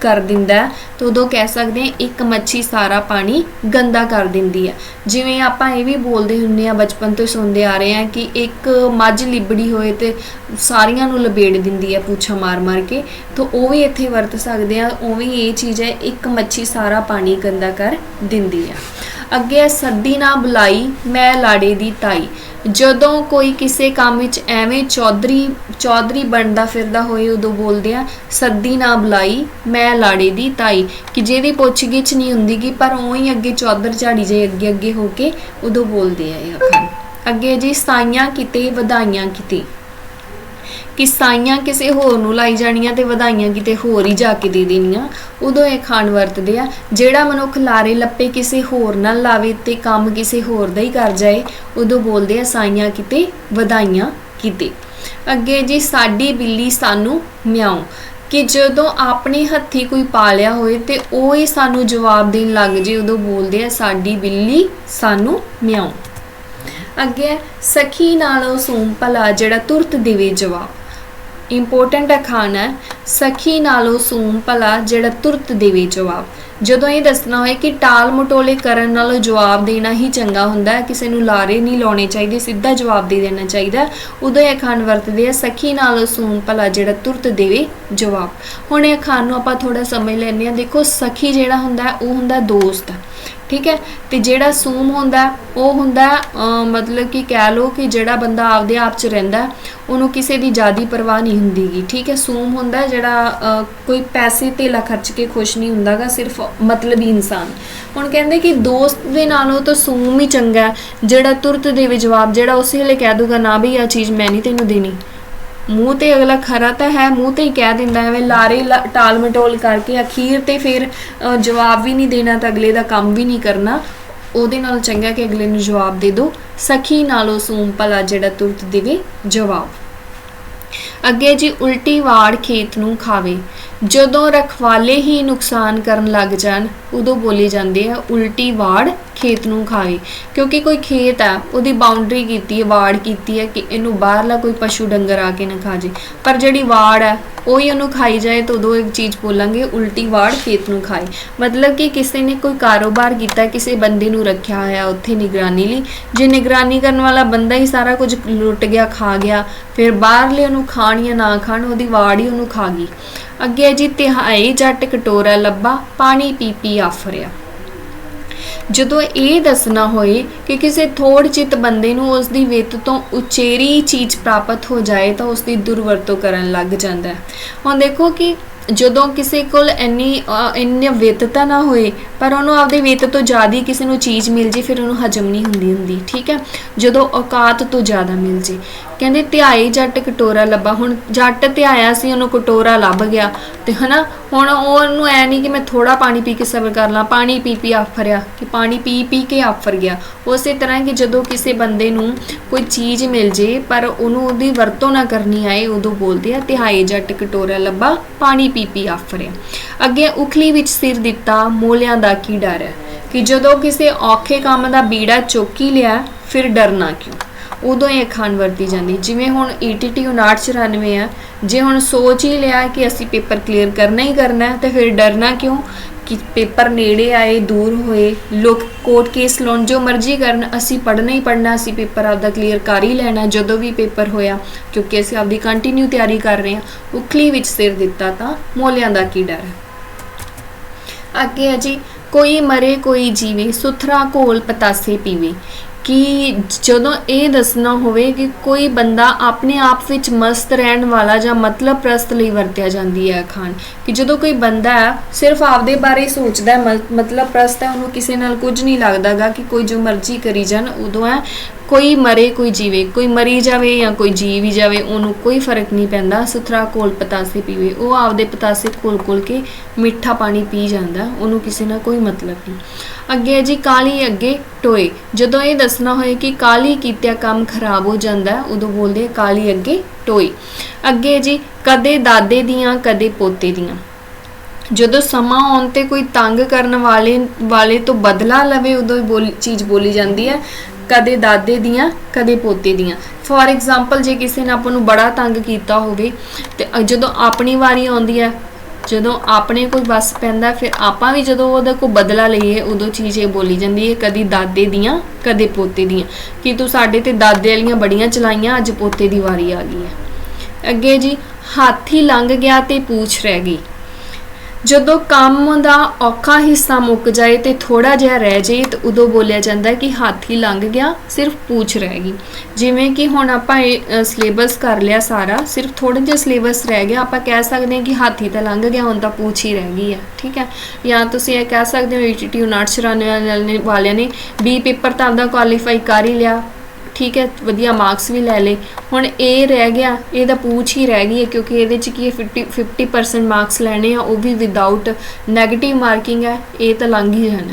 ਕਰ ਦਿੰਦਾ ਤਾਂ ਉਦੋਂ ਕਹਿ ਸਕਦੇ ਹਾਂ ਇੱਕ ਮੱਛੀ ਸਾਰਾ ਪਾਣੀ ਗੰਦਾ ਕਰ ਦਿੰਦੀ ਹੈ। ਜਿਵੇਂ ਆਪਾਂ ਇਹ ਵੀ ਬੋਲਦੇ ਹੁੰਨੇ ਆ ਬਚਪਨ ਤੋਂ ਸੁਣਦੇ ਆ ਰਹੇ ਆ ਕਿ ਇੱਕ ਮੱਝ ਲਿਬੜੀ ਹੋਏ ਤੇ ਸਾਰੀਆਂ ਨੂੰ ਲਬੇੜ ਦਿੰਦੀ ਹੈ ਪੂਛਾ ਮਾਰ ਮਾਰ ਕੇ, ਤਾਂ ਉਹ ਵੀ ਇੱਥੇ ਵਰਤ ਸਕਦੇ ਆ ਉਵੇਂ ਇਹ ਚੀਜ਼ ਹੈ, ਇੱਕ ਮੱਛੀ ਸਾਰਾ ਪਾਣੀ ਗੰਦਾ ਕਰ ਦਿੰਦੀ ਹੈ। ਅੱਗੇ ਸੱਦੀ ਨਾ ਬੁਲਾਈ ਮੈਂ ਲਾੜੇ ਦੀ ਤਾਈ। ਜਦੋਂ ਕੋਈ ਕਿਸੇ ਕੰਮ ਵਿੱਚ ਐਵੇਂ ਚੌਧਰੀ ਚੌਧਰੀ ਬਣਦਾ ਫਿਰਦਾ ਹੋਏ ਉਦੋਂ ਬੋਲਦੇ ਆ ਸੱਦੀ ਨਾ ਬੁਲਾਈ ਮੈਂ ਲਾੜੇ ਦੀ ਤਾਈ। ਕਿ ਜਿਹਦੀ ਪੁੱਛਗਿੱਛ ਨਹੀਂ ਹੁੰਦੀ ਗੀ, ਪਰ ਉਹ ਅੱਗੇ ਚੌਧਰ ਝਾੜੀ ਜੇ ਅੱਗੇ ਅੱਗੇ ਹੋ ਕੇ ਉਦੋਂ ਬੋਲਦੇ ਆ ਇਹ ਅੱਖਾਂ ਅੱਗੇ ਜੀ ਸਾਈਆਂ ਕਿਤੇ, ਵਧਾਈਆਂ ਕਿਤੇ। ਕਿ ਸਾਈਆਂ ਕਿਸੇ ਹੋਰ ਨੂੰ ਲਾਈ ਜਾਣੀਆਂ ਤੇ ਵਧਾਈਆਂ ਕਿਤੇ ਹੋਰ ਹੀ ਜਾ ਕੇ ਦੇ ਦੇਣੀਆਂ ਉਦੋਂ ਇਹ ਖਾਣ ਵਰਤਦੇ ਆ। ਜਿਹੜਾ ਮਨੁੱਖ ਲਾਰੇ ਲੱਪੇ ਕਿਸੇ ਹੋਰ ਨਾਲ ਲਾਵੇ ਤੇ ਕੰਮ ਕਿਸੇ ਹੋਰ ਦਾ ਹੀ ਕਰ ਜਾਏ ਉਦੋਂ ਬੋਲਦੇ ਆ ਸਾਈਆਂ ਕਿਤੇ ਵਧਾਈਆਂ ਕਿਤੇ। ਅੱਗੇ ਜੀ ਸਾਡੀ ਬਿੱਲੀ ਸਾਨੂੰ ਮਿਆਉ। ਕਿ ਜਦੋਂ ਆਪਣੇ ਹੱਥੀ ਕੋਈ ਪਾਲਿਆ ਹੋਏ ਤੇ ਉਹ ਹੀ ਸਾਨੂੰ ਜਵਾਬ ਦੇਣ ਲੱਗ ਜੇ ਉਦੋਂ ਬੋਲਦੇ ਆ ਸਾਡੀ ਬਿੱਲੀ ਸਾਨੂੰ ਮਿਆਉ। ਅੱਗੇ ਹੈ, ਸਖੀ ਨਾਲੋਂ ਸੂਮ ਭਲਾ ਜਿਹੜਾ ਤੁਰਤ ਦੇਵੇ ਜਵਾਬ। ਇੰਪੋਰਟੈਂਟ ਹੈ ਖਾਣਾ ਹੈ, ਸਖੀ ਨਾਲੋਂ ਸੂਮ ਭਲਾ ਜਿਹੜਾ ਤੁਰਤ ਦੇਵੇ ਜਵਾਬ। ਜਦੋਂ ਇਹ ਦੱਸਣਾ ਹੋਏ ਕਿ ਟਾਲ ਮਟੋਲੇ ਕਰਨ ਨਾਲੋਂ ਜਵਾਬ ਦੇਣਾ ਹੀ ਚੰਗਾ ਹੁੰਦਾ ਹੈ ਕਿਸੇ ਨੂੰ ਲਾਰੇ ਨਹੀਂ ਲਾਉਣੇ ਚਾਹੀਦੇ ਸਿੱਧਾ ਜਵਾਬ ਦੇ ਦੇਣਾ ਚਾਹੀਦਾ ਉਦੋਂ ਇਹ ਖਾਨ ਵਰਤਦੇ ਆ ਸਖੀ ਨਾਲੋਂ ਸੂਮ ਭਲਾ ਜਿਹੜਾ ਤੁਰਤ ਦੇਵੇ ਜਵਾਬ। ਹੁਣ ਇਹ ਖਾਨ ਨੂੰ ਆਪਾਂ ਥੋੜਾ ਸਮਝ ਲੈਂਦੇ ਆ ਦੇਖੋ ਸਖੀ ਜਿਹੜਾ ਹੁੰਦਾ ਉਹ ਹੁੰਦਾ ਦੋਸਤ। ਠੀਕ ਹੈ? ਤੇ ਜਿਹੜਾ ਸੂਮ ਹੁੰਦਾ, ਉਹ ਹੁੰਦਾ ਮਤਲਬ ਕਿ ਕਹਿ ਲਓ ਕਿ ਜਿਹੜਾ ਬੰਦਾ ਆਪਦੇ ਆਪ 'ਚ ਰਹਿੰਦਾ, ਉਹਨੂੰ ਕਿਸੇ ਦੀ ਜ਼ਿਆਦੀ ਪਰਵਾਹ ਨਹੀਂ ਹੁੰਦੀਗੀ, ਠੀਕ ਹੈ? ਸੂਮ ਹੁੰਦਾ ਜਿਹੜਾ ਕੋਈ ਪੈਸੇ ਧੇਲਾ ਖਰਚ ਕੇ ਖੁਸ਼ ਨਹੀਂ ਹੁੰਦਾਗਾ, ਸਿਰਫ ਮਤਲਬੀ ਇਨਸਾਨ। ਹੁਣ ਕਹਿੰਦੇ ਕਿ ਦੋਸਤ ਦੇ ਨਾਲੋਂ ਤਾਂ ਸੂਮ ਹੀ ਚੰਗਾ ਜਿਹੜਾ ਤੁਰਤ ਦੇ ਦੇਵੇ ਜਵਾਬ, ਜਿਹੜਾ ਉਸੇ ਵੇਲੇ ਕਹਿ ਦੂਗਾ, ਨਾ ਵੀ ਆ ਚੀਜ਼ ਮੈਂ ਨਹੀਂ ਤੈਨੂੰ ਦੇਣੀ। ਮੂੰਹ ਤੇ ਅਗਲਾ ਖਰਾ ਤਾਂ ਹੈ, ਮੂੰਹ ਤੇ ਹੀ ਕਹਿ ਦਿੰਦਾ ਐਵੇਂ ਲਾਰੇ ਟਾਲ ਮਟੋਲ ਕਰਕੇ ਅਖੀਰ ਤੇ ਫਿਰ ਜਵਾਬ ਵੀ ਨਹੀਂ ਦੇਣਾ ਤਾਂ ਅਗਲੇ ਦਾ ਕੰਮ ਵੀ ਨਹੀਂ ਕਰਨਾ। ਉਹਦੇ ਨਾਲ ਚੰਗਾ ਕਿ ਅਗਲੇ ਨੂੰ ਜਵਾਬ ਦੇ ਦੋ। ਸਖੀ ਨਾਲੋਂ ਸੂਮ ਭਲਾ ਜਿਹੜਾ ਤੁਰਤ ਦੇਵੇ ਜਵਾਬ। ਅੱਗੇ ਜੀ ਉਲਟੀ ਵਾੜ ਖੇਤ ਨੂੰ ਖਾਵੇ। ਜਦੋਂ ਰਖਵਾਲੇ ਹੀ ਨੁਕਸਾਨ ਕਰਨ ਲੱਗ ਜਾਣ, ਉਦੋਂ ਬੋਲੀ ਜਾਂਦੀ ਹੈ, ਉਲਟੀ ਵਾੜ ਖੇਤ ਨੂੰ ਖਾਵੇ ਕਿਉਂਕਿ ਕੋਈ ਖੇਤ ਆ, ਉਹਦੀ ਬਾਉਂਡਰੀ ਕੀਤੀ ਹੈ, ਵਾੜ ਕੀਤੀ ਹੈ ਕਿ ਇਹਨੂੰ ਬਾਹਰਲਾ ਕੋਈ ਪਸ਼ੂ ਡੰਗਰ ਆ ਕੇ ਨਾ ਖਾ ਜੇ। ਪਰ ਜਿਹੜੀ ਵਾੜ ਹੈ ਉਹ ਹੀ ਉਹਨੂੰ ਖਾਈ ਜਾਏ ਤਾਂ ਉਦੋਂ ਇੱਕ ਚੀਜ਼ ਬੋਲਾਂਗੇ, ਉਲਟੀ ਵਾੜ ਖੇਤ ਨੂੰ ਖਾਏ ਮਤਲਬ ਕਿ ਕਿਸੇ ਨੇ ਕੋਈ ਕਾਰੋਬਾਰ ਕੀਤਾ, ਕਿਸੇ ਬੰਦੇ ਨੂੰ ਰੱਖਿਆ ਹੋਇਆ ਉੱਥੇ ਨਿਗਰਾਨੀ ਲਈ, ਜੇ ਨਿਗਰਾਨੀ ਕਰਨ ਵਾਲਾ ਬੰਦਾ ਹੀ ਸਾਰਾ ਕੁਝ ਲੁੱਟ ਗਿਆ, ਖਾ ਗਿਆ, ਫਿਰ ਬਾਹਰਲੇ ਉਹਨੂੰ ਖਾਣ ਜਾਂ ਨਾ ਖਾਣ, ਉਹਦੀ ਵਾੜ ਹੀ ਉਹਨੂੰ ਖਾ ਗਈ। ਅੱਗੇ ਹੈ ਜੀ, ਤਿਹਾਈ ਜੱਟ ਕਟੋਰਾ ਲੱਭਾ, ਪਾਣੀ ਪੀ ਪੀ ਆਫਰਿਆ। ਜਦੋਂ ਇਹ ਦੱਸਣਾ ਹੋਏ ਕਿ ਕਿਸੇ ਥੋੜ ਚਿਤ ਬੰਦੇ ਨੂੰ ਉਸ ਦੀ ਵਿੱਤ ਤੋਂ ਉਚੇਰੀ ਚੀਜ਼ ਪ੍ਰਾਪਤ ਹੋ ਜਾਏ ਤਾਂ ਉਸ ਦੀ ਦੁਰਵਰਤੋਂ ਕਰਨ ਲੱਗ ਜਾਂਦਾ ਹੈ। ਹੁਣ ਦੇਖੋ ਕਿ ਜਦੋਂ ਕਿਸੇ ਕੋਲ ਇੰਨੀ ਇੰਨੀ ਵਿੱਤ ਤਾਂ ਨਾ ਹੋਏ, ਪਰ ਉਹਨੂੰ ਆਪਦੀ ਵਿੱਤ ਤੋਂ ਜ਼ਿਆਦਾ ਕਿਸੇ ਨੂੰ ਚੀਜ਼ ਮਿਲ ਜੇ, ਫਿਰ ਉਹਨੂੰ ਹਜਮ ਨਹੀਂ ਹੁੰਦੀ ਹੁੰਦੀ, ਠੀਕ ਹੈ? ਜਦੋਂ ਔਕਾਤ ਤੋਂ ਜ਼ਿਆਦਾ ਮਿਲ ਜੇ। ਕਹਿੰਦੇ ਧਿਆਏ ਜੱਟ ਕਟੋਰਾ ਲੱਭਾ। ਹੁਣ ਜੱਟ ਧਿਆਇਆ ਸੀ, ਉਹਨੂੰ ਕਟੋਰਾ ਲੱਭ ਗਿਆ। ਤੇ ਹਨਾ, ਹੁਣ ਉਹਨੂੰ ਐ ਨਹੀਂ ਕਿ ਮੈਂ ਥੋੜਾ ਪਾਣੀ ਪੀ ਕੇ ਸਬਰ ਕਰ ਲਾਂ, ਪਾਣੀ ਪੀ ਪੀ ਆਫਰਿਆ, ਕਿ ਪਾਣੀ ਪੀ ਪੀ ਕੇ ਆਫਰ ਗਿਆ। ਉਸੇ ਤਰ੍ਹਾਂ ਕਿ ਜਦੋਂ ਕਿਸੇ ਬੰਦੇ ਨੂੰ ਕੋਈ ਚੀਜ਼ ਮਿਲ ਜੇ, ਪਰ ਉਹਨੂੰ ਉਹਦੀ ਵਰਤੋਂ ਨਾ ਕਰਨੀ ਆਏ, ਉਦੋਂ ਬੋਲਦੇ ਆ ਤਿਹਾਏ ਜੱਟ ਕਟੋਰਾ ਲੱਭਾ, ਪਾਣੀ ਪੀ ਆਫਰਿਆ ਅੱਗੇ ਉਖਲੀ ਵਿੱਚ ਸਿਰ ਦਿੱਤਾ ਮੋਲਿਆਂ ਦਾ ਕੀ ਡਰ ਹੈ? ਕਿ ਜਦੋਂ ਕਿਸੇ ਔਖੇ ਕੰਮ ਦਾ ਬੀੜਾ ਚੋਕੀ ਲਿਆ, ਫਿਰ ਡਰਨਾ ਕਿਉਂ? ਉਦੋਂ ਇਹ ਖਾਨ ਵਰਤੀ ਜਾਂਦੀ। ਜਿਵੇਂ ਹੁਣ E ETT 5994 ਆ, ਜੇ ਹੁਣ ਸੋਚ ਹੀ ਲਿਆ ਕਿ ਅਸੀਂ ਪੇਪਰ ਕਲੀਅਰ ਕਰਨਾ ਹੀ ਕਰਨਾ ਤੇ ਫਿਰ ਡਰਨਾ ਕਿਉਂ? ਕਿ ਪੇਪਰ ਨੇੜੇ ਆਏ, ਦੂਰ ਹੋਏ, ਲੋਕ ਕੋਰਟ ਕੇਸ ਲਾਉਣ ਜੋ ਮਰਜ਼ੀ ਕਰਨ, ਅਸੀਂ ਪੜ੍ਹਨਾ ਹੀ ਪੜ੍ਹਨਾ, ਅਸੀਂ ਪੇਪਰ ਆਪਦਾ ਕਲੀਅਰ ਕਰ ਹੀ ਲੈਣਾ, ਜਦੋਂ ਵੀ ਪੇਪਰ ਹੋਇਆ, ਕਿਉਂਕਿ ਅਸੀਂ ਆਪਦੀ ਕੰਟੀਨਿਊ ਤਿਆਰੀ ਕਰ ਰਹੇ ਹਾਂ। ਉਖਲੀ ਵਿੱਚ ਸਿਰ ਦਿੱਤਾ ਤਾਂ ਮੋਲਿਆਂ ਦਾ ਕੀ ਡਰ ਅੱਗੇ ਹੈ ਜੀ, ਕੋਈ ਮਰੇ, ਕੋਈ ਜੀਵੇ, ਸੁਥਰਾ ਘੋਲ ਪਤਾਸੇ ਪੀਵੇ। ਕਿ ਜਦੋਂ ਇਹ ਦੱਸਣਾ ਹੋਵੇ ਕਿ ਕੋਈ ਬੰਦਾ ਆਪਣੇ ਆਪ ਵਿੱਚ ਮਸਤ ਰਹਿਣ ਵਾਲਾ ਜਾਂ ਮਤਲਬ ਪ੍ਰਸਤ ਲਈ ਵਰਤਿਆ ਜਾਂਦੀ ਹੈ ਖਾਨ ਕਿ ਜਦੋਂ ਕੋਈ ਬੰਦਾ ਸਿਰਫ ਆਪਦੇ ਬਾਰੇ ਹੀ ਸੋਚਦਾ ਮਤਲਬ ਪ੍ਰਸਤ ਹੈ, ਉਹਨੂੰ ਕਿਸੇ ਨਾਲ ਕੁਝ ਨਹੀਂ ਲੱਗਦਾਗਾ ਕਿ ਕੋਈ ਜੋ ਮਰਜ਼ੀ ਕਰੀ ਜਾਣ, ਉਦੋਂ ਹੈ ਕੋਈ ਮਰੇ, ਕੋਈ ਜੀਵੇ, ਕੋਈ ਮਰੀ ਜਾਵੇ ਜਾਂ ਕੋਈ ਜੀ ਵੀ ਜਾਵੇ, ਉਹਨੂੰ ਕੋਈ ਫ਼ਰਕ ਨਹੀਂ ਪੈਂਦਾ। ਸੁਥਰਾ ਕੋਲ ਪਤਾਸੇ ਪੀਵੇ। ਉਹ ਆਪਦੇ ਪਤਾਸੇ ਕੋਲ ਕੋਲ ਕੇ ਮਿੱਠਾ ਪਾਣੀ ਪੀ ਜਾਂਦਾ। ਉਹਨੂੰ ਕਿਸੇ ਨਾਲ ਕੋਈ ਮਤਲਬ ਨਹੀਂ। ਅੱਗੇ ਜੀ, ਕਾਲੀ ਅੱਗੇ ਟੋਏ। ਜਦੋਂ ਇਹ ਦੱਸਣਾ ਹੋਏ ਕਿ ਕਾਲੀ ਕੀਤਿਆ ਕੰਮ ਖਰਾਬ ਹੋ ਜਾਂਦਾ, ਉਦੋਂ ਬੋਲਦੇ ਆ ਕਾਲੀ ਅੱਗੇ ਟੋਏ। ਅੱਗੇ ਜੀ, ਕਦੇ ਦਾਦੇ ਦੀਆਂ, ਕਦੇ ਪੋਤੇ ਦੀਆਂ। ਜਦੋਂ ਸਮਾਂ ਆਉਣ ਤੇ ਕੋਈ ਤੰਗ ਕਰਨ ਵਾਲੇ ਵਾਲੇ ਤੋਂ ਬਦਲਾ ਲਵੇ, ਉਦੋਂ ਬੋਲੀ, ਚੀਜ਼ ਬੋਲੀ ਜਾਂਦੀ ਹੈ। ਕਦੇ ਦਾਦੇ ਦੀਆਂ, ਕਦੇ ਪੋਤੇ ਦੀਆਂ। ਫੋਰ ਐਗਜ਼ਾਮਪਲ ਜੇ ਕਿਸੇ ਨੇ ਆਪਾਂ ਨੂੰ ਬੜਾ ਤੰਗ ਕੀਤਾ ਹੋਵੇ, ਤੇ ਜਦੋਂ ਆਪਣੀ ਵਾਰੀ ਆਉਂਦੀ ਹੈ, ਜਦੋਂ ਆਪਣੇ ਕੋਈ ਬਸ ਪੈਂਦਾ, ਫਿਰ ਆਪਾਂ ਵੀ ਜਦੋਂ ਉਹਦਾ ਕੋਈ ਬਦਲਾ ਲਈਏ, ਉਦੋਂ ਚੀਜ਼ ਇਹ ਬੋਲੀ ਜਾਂਦੀ ਹੈ, ਕਦੀ ਦਾਦੇ ਦੀਆਂ, ਕਦੇ ਪੋਤੇ ਦੀਆਂ। ਕਿ ਤੂੰ ਸਾਡੇ ਤੇ ਦਾਦੇ ਵਾਲੀਆਂ ਬੜੀਆਂ ਚਲਾਈਆਂ, ਅੱਜ ਪੋਤੇ ਦੀ ਵਾਰੀ ਆ ਗਈ ਹੈ। ਅੱਗੇ ਜੀ, ਹਾਥੀ ਲੰਘ ਗਿਆ ਤੇ ਪੂਛ ਰਹਿ ਗਈ। ਜਦੋਂ ਕੰਮ ਦਾ ਔਖਾ ਹਿੱਸਾ ਮੁੱਕ ਜਾਏ ਤੇ ਥੋੜਾ ਜਿਹਾ ਰਹਿ ਜਾਏ ਤੇ ਉਦੋਂ ਬੋਲਿਆ ਜਾਂਦਾ ਕਿ ਹਾਥੀ ਲੰਘ ਗਿਆ, ਸਿਰਫ ਪੂਛ ਰਹਿ ਗਈ। ਜਿਵੇਂ ਕਿ ਹੁਣ ਆਪਾਂ ਇਹ ਸਿਲੇਬਸ ਕਰ ਲਿਆ ਸਾਰਾ, ਸਿਰਫ ਥੋੜਾ ਜਿਹਾ ਸਿਲੇਬਸ ਰਹਿ ਗਿਆ, ਆਪਾਂ ਕਹਿ ਸਕਦੇ ਹਾਂ ਕਿ ਹਾਥੀ ਤਾਂ ਲੰਘ ਗਿਆ, ਹੁਣ ਤਾਂ ਪੂਛ ਹੀ ਰਹਿ ਗਈ ਹੈ ਠੀਕ ਹੈ? ਜਾਂ ਤੁਸੀਂ ਇਹ ਕਹਿ ਸਕਦੇ ਹੋ ਈਟੀਟੀ ਨਾਟਸ ਚਰਾਣੇ ਵਾਲਿਆਂ- ਵਾਲਿਆਂ ਨੇ ਬੀ ਪੇਪਰ ਤਾਂ ਆਪਦਾ ਕੁਆਲੀਫਾਈ ਕਰ ਹੀ ਲਿਆ। ਠੀਕ ਹੈ, ਵਧੀਆ ਮਾਰਕਸ ਵੀ ਲੈ ਲਏ। ਹੁਣ ਇਹ ਰਹਿ ਗਿਆ, ਇਹ ਤਾਂ ਪੂਛ ਹੀ ਰਹਿ ਗਈ ਹੈ, ਕਿਉਂਕਿ ਇਹਦੇ ਚ ਕੀ ਹੈ 50 50% ਮਾਰਕਸ ਲੈਣੇ ਆ, ਉਹ ਵੀ ਵਿਦਆਊਟ 네ਗੇਟਿਵ ਮਾਰਕਿੰਗ ਹੈ, ਇਹ ਤਾਂ ਲੰਘ ਹੀ ਜਾਣਾ।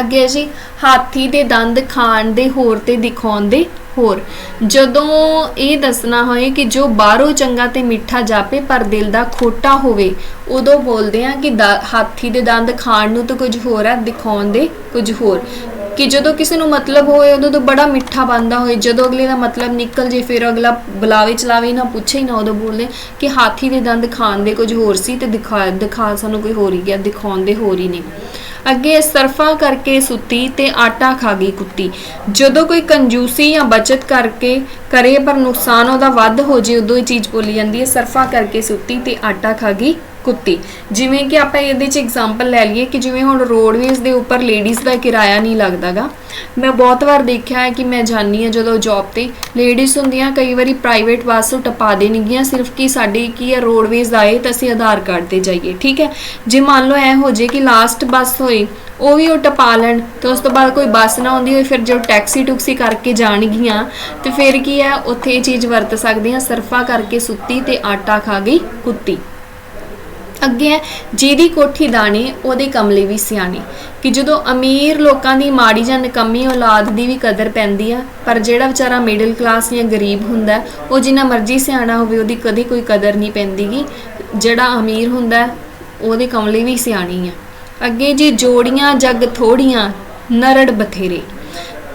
ਅੱਗੇ ਜੀ, ਹਾਥੀ ਦੇ ਦੰਦ ਖਾਣ ਦੇ ਹੋਰ ਤੇ ਦਿਖਾਉਣ ਦੇ ਹੋਰ। ਜਦੋਂ ਇਹ ਦੱਸਣਾ ਹੋਏ ਕਿ ਜੋ ਬਾਹਰੋਂ ਚੰਗਾ ਤੇ ਮਿੱਠਾ ਜਾਪੇ, ਪਰ ਦਿਲ ਦਾ ਖੋਟਾ ਹੋਵੇ, ਉਦੋਂ ਬੋਲਦੇ ਆ ਕਿ ਦਾ- ਹਾਥੀ ਦੇ ਦੰਦ ਖਾਣ ਨੂੰ ਤਾਂ ਕੁਝ ਹੋਰ ਹੈ, ਦਿਖਾਉਣ ਦੇ ਕੁਝ ਹੋਰ। ਕਿ ਜਦੋਂ ਕਿਸੇ ਨੂੰ ਮਤਲਬ ਹੋਏ, ਉਦੋਂ ਤਾਂ ਬੜਾ ਮਿੱਠਾ ਬੰਦਾ ਹੋਏ। ਜਦੋਂ ਅਗਲੇ ਦਾ ਮਤਲਬ ਨਿਕਲ ਜੇ, ਫਿਰ ਅਗਲਾ ਬੁਲਾਵੇ, ਚਲਾਵੇ, ਨਾ ਪੁੱਛੇ ਹੀ ਨਾ ਉਦੋਂ ਬੋਲਦੇ ਕਿ ਹਾਥੀ ਦੇ ਦੰਦ ਖਾਣ ਦੇ ਕੁਝ ਹੋਰ ਸੀ ਤੇ ਦਿਖਾ ਦਿਖਾ ਸਾਨੂੰ ਕੋਈ ਹੋਰ ਹੀ ਗਿਆ, ਦਿਖਾਉਣ ਦੇ ਹੋਰ ਹੀ ਨੇ। ਅੱਗੇ ਸਰਫਾ ਕਰਕੇ ਸੁੱਤੀ ਤੇ ਆਟਾ ਖਾ ਗਈ ਕੁੱਤੀ। ਜਦੋਂ ਕੋਈ ਕੰਜੂਸੀ ਜਾਂ ਬਚਤ ਕਰਕੇ ਕਰੇ, ਪਰ ਨੁਕਸਾਨ ਉਹਦਾ ਵੱਧ ਹੋ ਜੇ, ਉਦੋਂ ਇਹ ਚੀਜ਼ ਬੋਲੀ ਜਾਂਦੀ ਹੈ, ਸਰਫਾ ਕਰਕੇ ਸੁੱਤੀ ਤੇ ਆਟਾ ਖਾ ਗਈ ਕੁੱਤੀ। ਜਿਵੇਂ ਕਿ ਆਪਾਂ ਇਹਦੇ ਚ ਐਗਜ਼ਾਮਪਲ ਲੈ ਲਈਏ ਕਿ ਜਿਵੇਂ ਹੁਣ ਰੋਡਵੇਜ਼ ਦੇ ਉੱਪਰ ਲੇਡੀਜ਼ ਦਾ ਕਿਰਾਇਆ ਨਹੀਂ ਲੱਗਦਾਗਾ। ਮੈਂ ਬਹੁਤ ਵਾਰ ਦੇਖਿਆ ਹੈ ਕਿ ਮੈਂ ਜਾਣੀ ਹਾਂ ਜਦੋਂ ਜੌਬ ਤੇ ਲੇਡੀਜ਼ ਹੁੰਦੀਆਂ ਕਈ ਵਾਰੀ ਪ੍ਰਾਈਵੇਟ ਬੱਸ ਤੋਂ ਟਪਾ ਦੇਣਗੀਆਂ, ਸਿਰਫ ਕਿ ਸਾਡੀ ਕੀ ਹੈ ਰੋਡਵੇਜ਼ ਆਏ ਤਾਂ ਅਸੀਂ ਆਧਾਰ ਕਾਰਡ ਤੇ ਜਾਈਏ, ਠੀਕ ਹੈ? ਜੇ ਮੰਨ ਲਓ ਐ ਹੋ ਜੇ ਕਿ ਲਾਸਟ ਬੱਸ ਹੋਏ, ਉਹ ਵੀ ਉਹ ਟਪਾ ਲੈਣ, ਤੇ ਉਸ ਤੋਂ ਬਾਅਦ ਕੋਈ ਬੱਸ ਨਾ ਆਉਂਦੀ ਹੋਈ ਫਿਰ ਜੋ ਟੈਕਸੀ ਟੁਕਸੀ ਕਰਕੇ ਜਾਣਗੀਆਂ, ਤੇ ਫਿਰ ਕੀ ਹੈ, ਉੱਥੇ ਇਹ ਚੀਜ਼ ਵਰਤ ਸਕਦੇ ਆ ਸਰਫਾ ਕਰਕੇ ਸੁੱਤੀ ਤੇ ਆਟਾ ਖਾ ਗਈ ਕੁੱਤੀ। ਅੱਗੇ ਹੈ ਜਿਹਦੀ ਕੋਠੀ ਦਾਣੇ ਉਹਦੇ ਕਮਲੇ ਵੀ ਸਿਆਣੇ। ਕਿ ਜਦੋਂ ਅਮੀਰ ਲੋਕਾਂ ਦੀ ਮਾੜੀ ਜਾਂ ਨਕਮੀ ਔਲਾਦ ਦੀ ਵੀ ਕਦਰ ਪੈਂਦੀ ਆ ਪਰ ਜਿਹੜਾ ਵਿਚਾਰਾ ਮਿਡਲ ਕਲਾਸ ਜਾਂ ਗਰੀਬ ਹੁੰਦਾ ਉਹ ਜਿੰਨਾ ਮਰਜ਼ੀ ਸਿਆਣਾ ਹੋਵੇ ਉਹਦੀ ਕਦੇ ਕੋਈ ਕਦਰ ਨਹੀਂ ਪੈਂਦੀਗੀ। ਜਿਹੜਾ ਅਮੀਰ ਹੁੰਦਾ ਹੈ, ਉਹਦੇ ਕਮਲੇ ਵੀ ਸਿਆਣੀ ਆ। ਅੱਗੇ ਜੀ ਜੋੜੀਆਂ ਜੱਗ ਥੋੜੀਆਂ ਨਰੜ ਬਥੇਰੇ।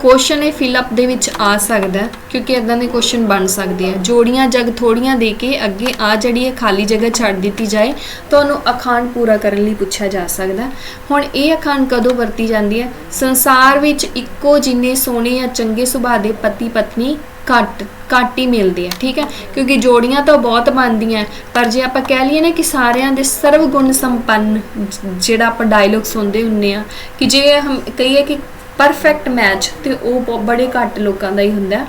ਕੁਐਸਚਨ ਇਹ ਫਿਲ ਅਪ ਦੇ ਵਿੱਚ ਆ ਸਕਦਾ ਕਿਉਂਕਿ ਇਦਾਂ ਦੇ ਕੁਐਸਚਨ ਬਣ ਸਕਦੇ ਆ ਜੋੜੀਆਂ ਜਗ ਥੋੜੀਆਂ ਦੇ ਕੇ ਅੱਗੇ ਆ ਜਿਹੜੀ ਹੈ ਖਾਲੀ ਜਗ੍ਹਾ ਛੱਡ ਦਿੱਤੀ ਜਾਏ, ਤੁਹਾਨੂੰ ਉਹਨੂੰ ਅਖਾਣ ਪੂਰਾ ਕਰਨ ਲਈ ਪੁੱਛਿਆ ਜਾ ਸਕਦਾ ਹੁਣ ਇਹ ਅਖਾਣ ਕਦੋਂ ਵਰਤੀ ਜਾਂਦੀ ਹੈ? ਸੰਸਾਰ ਵਿੱਚ ਇੱਕੋ ਜਿੰਨੇ ਸੋਹਣੇ ਜਾਂ ਚੰਗੇ ਸੁਭਾਅ ਦੇ ਪਤੀ ਪਤਨੀ ਘੱਟ ਘੱਟ ਹੀ ਮਿਲਦੇ ਆ, ਠੀਕ ਹੈ? ਕਿਉਂਕਿ ਜੋੜੀਆਂ ਤਾਂ ਬਹੁਤ ਬਣਦੀਆਂ ਪਰ ਜੇ ਆਪਾਂ ਕਹਿ ਲਈਏ ਨਾ ਕਿ ਸਾਰਿਆਂ ਦੇ ਸਰਵ ਗੁਣ ਸੰਪੰਨ ਜਿਹੜਾ ਆਪਾਂ ਡਾਇਲੌਗ ਸੁਣਦੇ ਹੁੰਨੇ ਆ ਕਿ ਜੇ ਹਮ ਕਹੀਏ ਕਿ ਪਰਫੈਕਟ ਮੈਚ ਤੇ ਉਹ ਬ- ਬੜੇ ਘੱਟ ਲੋਕਾਂ ਦਾ ਹੀ ਹੁੰਦਾ